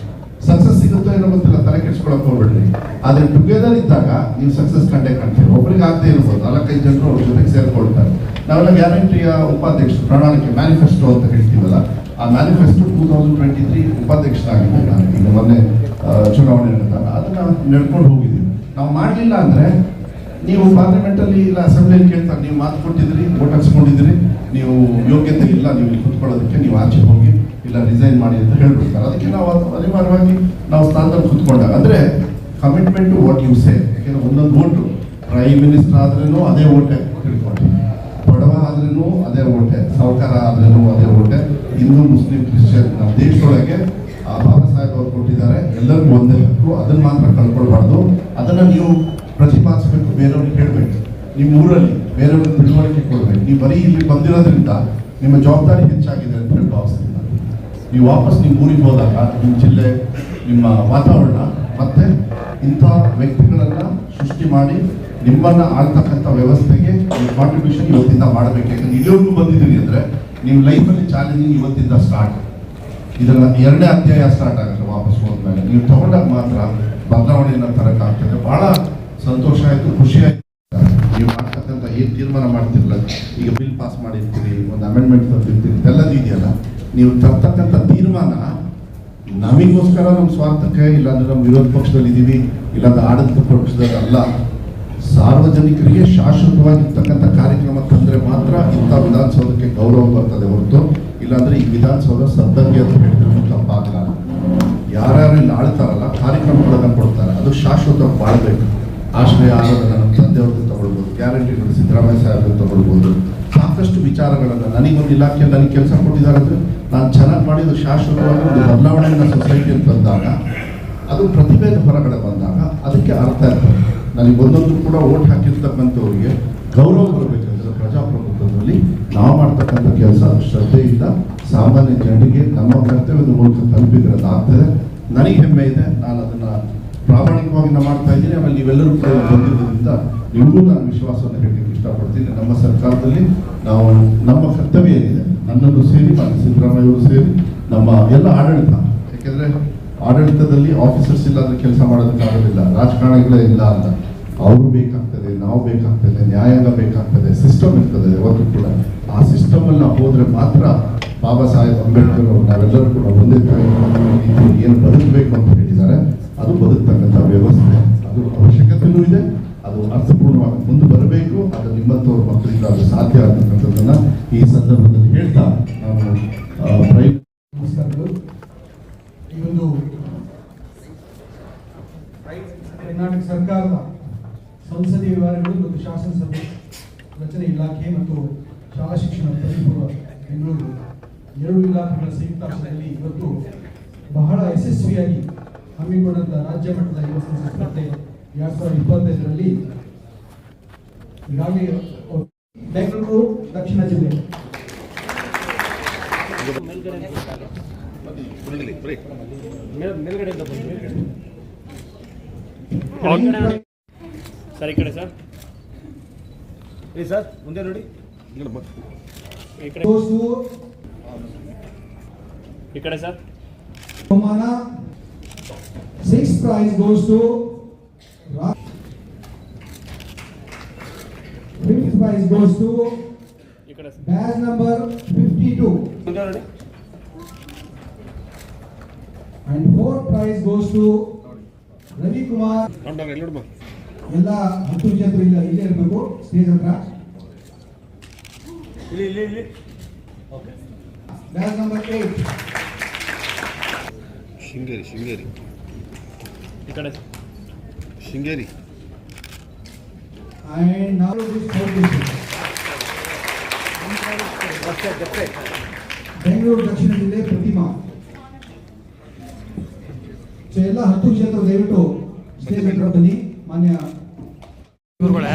success ಸಿಗುತ್ತೋ ಏನೋ ಗೊತ್ತಿಲ್ಲ, ತಲೆ ಕೆಡ್ಸ್ಕೊಳಕ್ ಹೋಗ್ಬಿಡ್ರಿ. ಆದರೆ ಟುಗೆದರ್ ಇದ್ದಾಗ ನೀವು ಸಕ್ಸಸ್ ಕಂಡೆ ಕಾಣ್ತೀವಿ ಒಬ್ರಿಗೆ ಆಗದೆ ಇರ್ಬೋದು. ನಾಲ್ಕೈದು ಜನರು ಅವ್ರ ಜೊತೆಗೆ ಸೇರ್ಕೊಳ್ತಾರೆ. ನಾವೆಲ್ಲ ಗ್ಯಾರಂಟಿಯ ಉಪಾಧ್ಯಕ್ಷರು, ಪ್ರಣಾಳಿಕೆ ಮ್ಯಾನಿಫೆಸ್ಟೋ ಅಂತ ಹೇಳ್ತೀವಲ್ಲ, ಆ manifesto two thousand twenty three ಉಪಾಧ್ಯಕ್ಷರಾಗಿದ್ದೆ ನಾನು. ಈಗ ಮೊನ್ನೆ ಚುನಾವಣೆ ನಡೆದಾಗ. ಅದನ್ನ ನಡ್ಕೊಂಡು ಹೋಗಿದ್ದೀವಿ. ನಾವು ಮಾಡಲಿಲ್ಲ ಅಂದ್ರೆ ನೀವು ಪಾರ್ಲಿಮೆಂಟ್ ಅಲ್ಲಿ ಇಲ್ಲ ಅಸೆಂಬ್ಲಿಯಲ್ಲಿ ಕೇಳ್ತಾರೆ, ನೀವು ಮಾತು ಕೊಟ್ಟಿದ್ರಿ ವೋಟ್ ಹಾಕ್ಸ್ಕೊಂಡಿದ್ರಿ ನೀವು ಯೋಗ್ಯತೆ ಇಲ್ಲ, ನೀವು ಇಲ್ಲಿ ಕುತ್ಕೊಳ್ಳೋದಕ್ಕೆ ನೀವು ಆಚೆ ಹೋಗಿ ಇಲ್ಲ ರಿಸೈನ್ ಮಾಡಿ ಅಂತ ಹೇಳ್ಬಿಡ್ತಾರೆ. ಅದಕ್ಕೆ ನಾವು ಅದು ಅನಿವಾರ್ಯವಾಗಿ ನಾವು ಸ್ಥಾನದಲ್ಲಿ ಕುತ್ಕೊಂಡಾಗ, ಅಂದ್ರೆ commitment to what you say ಯಾಕೆಂದ್ರೆ ಒಂದೊಂದು ಓಟು ಪ್ರೈಮ್ ಮಿನಿಸ್ಟರ್ ಆದ್ರೂ ಅದೇ ಓಟೆ ಹಿಡ್ಕೊಂಡು, ಬಡವ ಆದ್ರೂ ಅದೇ ಓಟೆ ಸಾಹುಕಾರ ಆದ್ರೂ ಅದೇ ಓಟೆ ಹಿಂದೂ, ಮುಸ್ಲಿಂ, ಕ್ರಿಶ್ಚಿಯನ್ ನಮ್ಮ ದೇಶದೊಳಗೆ ಬಾಬಾ ಸಾಹೇಬ್ ಅವರು ಕೊಟ್ಟಿದ್ದಾರೆ, ಎಲ್ಲರಿಗೂ ಒಂದೇ ಹಕ್ಕು, ಅದನ್ನ ಮಾತ್ರ ಕಳ್ಕೊಳ್ಬಾರ್ದು, ಅದನ್ನ ನೀವು ಪ್ರತಿಪಾದಿಸಬೇಕು, ಬೇರೆಯವ್ರಿಗೆ ಹೇಳಬೇಕು ನಿಮ್ಮ ಊರಲ್ಲಿ ಬೇರೆಯವ್ರಿಗೆ ತಿಳುವಳಿಕೆ ಕೊಡಬೇಕು. ನೀವು ಬರೀ ಇಲ್ಲಿ ಬಂದಿರೋದ್ರಿಂದ ನಿಮ್ಮ ಜವಾಬ್ದಾರಿ ಹೆಚ್ಚಾಗಿದೆ ಅಂತ ಹೇಳಿ ಭಾವಿಸ್ತೀನಿ. ನೀವು ವಾಪಸ್ ನಿಮ್ಮ ಊರಿಗೆ ಹೋದಾಗ ನಿಮ್ಮ ಜಿಲ್ಲೆ, ನಿಮ್ಮ ವಾತಾವರಣ, ಮತ್ತೆ ಇಂಥ ವ್ಯಕ್ತಿಗಳನ್ನು ಸೃಷ್ಟಿ ಮಾಡಿ ನಿಮ್ಮನ್ನು ಆಗ್ತಕ್ಕಂಥ ವ್ಯವಸ್ಥೆಗೆ ಕಾಂಟ್ರಿಬ್ಯೂಷನ್ ಇವತ್ತಿಂದ ಮಾಡಬೇಕು. ಯಾಕಂದ್ರೆ ಇಲ್ಲಿವರೆಗೂ ಬಂದಿದ್ದೀರಿ ಅಂದರೆ ನೀವು ಲೈಫಲ್ಲಿ ಚಾಲೆಂಜಿಂಗ್ ಇವತ್ತಿಂದ ಸ್ಟಾರ್ಟ್ ಇದರ ಎರಡನೇ ಅಧ್ಯಾಯ ಸ್ಟಾರ್ಟ್ ಆಗುತ್ತೆ ವಾಪಸ್ ಹೋದ್ಮೇಲೆ. ನೀವು ತಗೊಂಡಾಗ ಮಾತ್ರ ಬದಲಾವಣೆಯನ್ನು ತರಕ್ಕಾಗ್ತದೆ ಬಹಳ ಸಂತೋಷ ಆಯಿತು, ಖುಷಿ ಆಯ್ತು. ನೀವು ಮಾಡ್ತಕ್ಕಂಥ ಏನು ತೀರ್ಮಾನ ಮಾಡ್ತಿರಲ್ಲ ಈಗ ಬಿಲ್ ಪಾಸ್ ಮಾಡಿರ್ತೀರಿ, ಒಂದು ಅಮೆಂಡ್ಮೆಂಟ್ ತಂದಿರ್ತೀರಿ ಎಲ್ಲದೂ ಇದೆಯಲ್ಲ. ನೀವು ತರ್ತಕ್ಕಂಥ ತೀರ್ಮಾನ ನಮಗೋಸ್ಕರ ನಮ್ಮ ಸ್ವಾರ್ಥಕ್ಕೆ, ಇಲ್ಲಾಂದ್ರೆ ನಮ್ಮ ವಿರೋಧ ಪಕ್ಷದಲ್ಲಿ ಇದ್ದೀವಿ ಇಲ್ಲಾಂದ್ರೆ ಆಡಳಿತ ಪಕ್ಷದಲ್ಲಿ ಅಲ್ಲ. ಸಾರ್ವಜನಿಕರಿಗೆ ಶಾಶ್ವತವಾಗಿರ್ತಕ್ಕಂಥ ಕಾರ್ಯಕ್ರಮ ತಂದರೆ ಮಾತ್ರ ಇಂಥ ವಿಧಾನಸೌಧಕ್ಕೆ ಗೌರವ ಬರ್ತದೆ ಹೊರತು. ಇಲ್ಲಾಂದರೆ ಈ ವಿಧಾನಸೌಧ ಸದ್ದಂಗೆ ಅಂತ ಹೇಳಿದ್ರು ತಪ್ಪಾಗಲ್ಲ. ಯಾರ್ಯಾರು ಇಲ್ಲಿ ಆಳ್ತಾರಲ್ಲ, ಕಾರ್ಯಕ್ರಮಗಳನ್ನು ಕೊಡ್ತಾರೆ, ಅದು ಶಾಶ್ವತವಾಗಿ ಬಾಳ್ಬೇಕು. ಆಶ್ರಯ ಆಗೋದನ್ನು ನಮ್ಮ ತಂದೆಯವ್ರದ್ದು ತಗೊಳ್ಬೋದು, ಗ್ಯಾರಂಟಿಗಳು ಸಿದ್ದರಾಮಯ್ಯ ಸಾಹೇಬ್ರು ತಗೊಳ್ಬೋದು. ಸಾಕಷ್ಟು ವಿಚಾರಗಳನ್ನು ನನಗೊಂದು ಇಲಾಖೆಯಲ್ಲಿ ನನಗೆ ಕೆಲಸ ಕೊಟ್ಟಿದ್ದಾರೆ ಅಂದರೆ ನಾನು ಚೆನ್ನಾಗಿ ಮಾಡಿದ್ದು ಶಾಶ್ವತವಾಗಿ ಒಂದು ಬದಲಾವಣೆಯನ್ನು ಸೊಸೈಟಿಯಲ್ಲಿ ತಂದಾಗ ಅದು ಪ್ರತಿಭೆ ಹೊರಗಡೆ ಬಂದಾಗ ಅದಕ್ಕೆ ಅರ್ಥ ಇರ್ತದೆ. ನನಗೆ ಒಂದೊಂದು ಕೂಡ ಓಟ್ ಹಾಕಿರ್ತಕ್ಕಂಥವ್ರಿಗೆ ಗೌರವ ಬರಬೇಕಂದ್ರೆ ಪ್ರಜಾಪ್ರಭುತ್ವದಲ್ಲಿ ನಾವು ಮಾಡ್ತಕ್ಕಂಥ ಕೆಲಸ ಶ್ರದ್ಧೆಯಿಂದ ಸಾಮಾನ್ಯ ಜನರಿಗೆ ನಮ್ಮ ಕರ್ತವ್ಯದ ಮೂಲಕ ತಲುಪಿದ್ರೆ ಅದಾಗ್ತದೆ. ನನಗೆ ಹೆಮ್ಮೆ ಇದೆ, ನಾನು ಅದನ್ನ ಪ್ರಾಮಾಣಿಕವಾಗಿ ನಾನು ಮಾಡ್ತಾ ಇದ್ದೀನಿ, ಆಮೇಲೆ ನೀವೆಲ್ಲರೂ ಕೂಡ ಬಂದಿರೋದ್ರಿಂದ ನಿಮಗೂ ನಾನು ವಿಶ್ವಾಸವನ್ನು ಹೇಳಲಿಕ್ಕೆ ಇಷ್ಟಪಡ್ತೀನಿ. ನಮ್ಮ ಸರ್ಕಾರದಲ್ಲಿ ನಾವು, ನಮ್ಮ ಕರ್ತವ್ಯ ಏನಿದೆ, ನನ್ನನ್ನು ಸೇರಿ ಮತ್ತು ಸಿದ್ದರಾಮಯ್ಯವರು ಸೇರಿ, ನಮ್ಮ ಎಲ್ಲ ಆಡಳಿತ, ಯಾಕೆಂದರೆ ಆಡಳಿತದಲ್ಲಿ ಆಫೀಸರ್ಸ್ ಇಲ್ಲ ಕೆಲಸ ಕೆಲಸ ಮಾಡೋದಕ್ಕಾಗೋದಿಲ್ಲ ರಾಜಕಾರಣಿಗಳೇ ಇಲ್ಲ ಅಂತ. ಅವರು ಬೇಕಾಗ್ತದೆ, ನಾವು ಬೇಕಾಗ್ತದೆ, ನ್ಯಾಯಾಂಗ ಬೇಕಾಗ್ತದೆ ಸಿಸ್ಟಮ್ ಇರ್ತದೆ ಯಾವತ್ತೂ ಕೂಡ. ಆ ಸಿಸ್ಟಮಲ್ಲಿ ನಾವು ಹೋದ್ರೆ ಮಾತ್ರ ಬಾಬಾ ಸಾಹೇಬ್ ಅಂಬೇಡ್ಕರ್ ಅವರು ನಾವೆಲ್ಲರೂ ಕೂಡ ಒಂದೇ ಏನು ಬದುಕಬೇಕು ಅಂತ ಹೇಳಿದ್ದಾರೆ. ಅದು ಬದುಕ್ತಕ್ಕಂಥ ವ್ಯವಸ್ಥೆ, ಅದು ಅವಶ್ಯಕತೆಯೂ ಇದೆ, ಅದು ಅರ್ಥಪೂರ್ಣವಾಗಿ ಮುಂದೆ ಬರಬೇಕು, ಅದು ನಿಮ್ಮಂಥವ್ರ ಮಕ್ಕಳಿಂದ ಅದು ಸಾಧ್ಯ ಆಗ್ತಕ್ಕಂಥದ್ದನ್ನ ಈ ಸಂದರ್ಭದಲ್ಲಿ ಹೇಳ್ತಾ ನಾವು ನಮಸ್ಕಾರಗಳು. ಈ ಒಂದು ಕರ್ನಾಟಕ ಸರ್ಕಾರದ ಸಂಸದೀಯ ವ್ಯವಹಾರಗಳು ಮತ್ತು ಶಾಸನಸಭೆ ರಚನೆ ಇಲಾಖೆ ಮತ್ತು ಶಾಲಾ ಶಿಕ್ಷಣ ಪದವಿಪೂರ್ವ ಬೆಂಗಳೂರು ಎರಡು ಇಲಾಖೆಗಳ ಸಂಯುಕ್ತಾಶ್ರಯದಲ್ಲಿ ಇವತ್ತು ಬಹಳ ಯಶಸ್ವಿಯಾಗಿ ಹಮ್ಮಿಕೊಂಡಂತ ರಾಜ್ಯ ಮಟ್ಟದ ಯುವ ಸ್ಪರ್ಧೆ ಎರಡ್ ಸಾವಿರದ ಇಪ್ಪತ್ತೈದರಲ್ಲಿ ಬೆಂಗಳೂರು ದಕ್ಷಿಣ ಜಿಲ್ಲೆ. ಸರ್ ಈ ಕಡೆ ಸರ್. ಏ ಸರ್ ಮುಂದೆ ನೋಡಿ. ಈ ಕಡೆ. ಈ ಕಡೆ sir. Sixth prize goes to Ra- Fifth prize goes to ಈ ಕಡೆ ಸರ್ badge number fifty-two. ಮುಂದೆ ನೋಡಿ And fourth prize goes to Ravi Kumar. ಎಲ್ಲ ಹತ್ತು ವಿಜೇತರು ಇಲ್ಲ ಇಲ್ಲೇ ಇರಬೇಕು ಸ್ಟೇಜ್ ಹತ್ರ ಇಲ್ಲಿ ಇಲ್ಲಿ ಇಲ್ಲಿ okay batch number eight Sringeri Sringeri ಈ ಕಡೆ Sringeri And now this foundation. Bengaluru ದಕ್ಷಿಣ ಜಿಲ್ಲೆ ಪ್ರತಿಮಾ ಸೊ ಎಲ್ಲ ಹತ್ತು ಕ್ಷೇತ್ರ ದಯವಿಟ್ಟು ಸ್ಟೇಜ್ ಹತ್ರ ಬನ್ನಿ ಮಾನ್ಯ ಗುರುಗಳೇ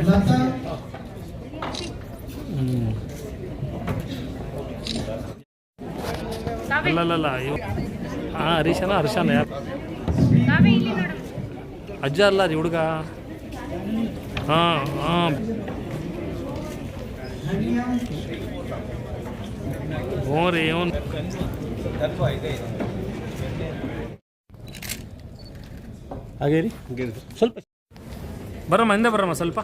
ಲತಾ ಅಲ್ಲಲ್ಲ ಹಾ ಹರೀಶನ ಹರ್ಷನ ಯಾರು? ಅಜ್ಜ ಅಲ್ಲ ರೀ ಹುಡುಗ. ಹಾಂ ಹಾಂ. ಹ್ಞೂ ರೀ ಇವನು ಹಾಗೆ ರೀ ಸ್ವಲ್ಪ ಬರಮ್ಮ ಹಿಂದೆ ಬರಮ್ಮ ಸ್ವಲ್ಪ.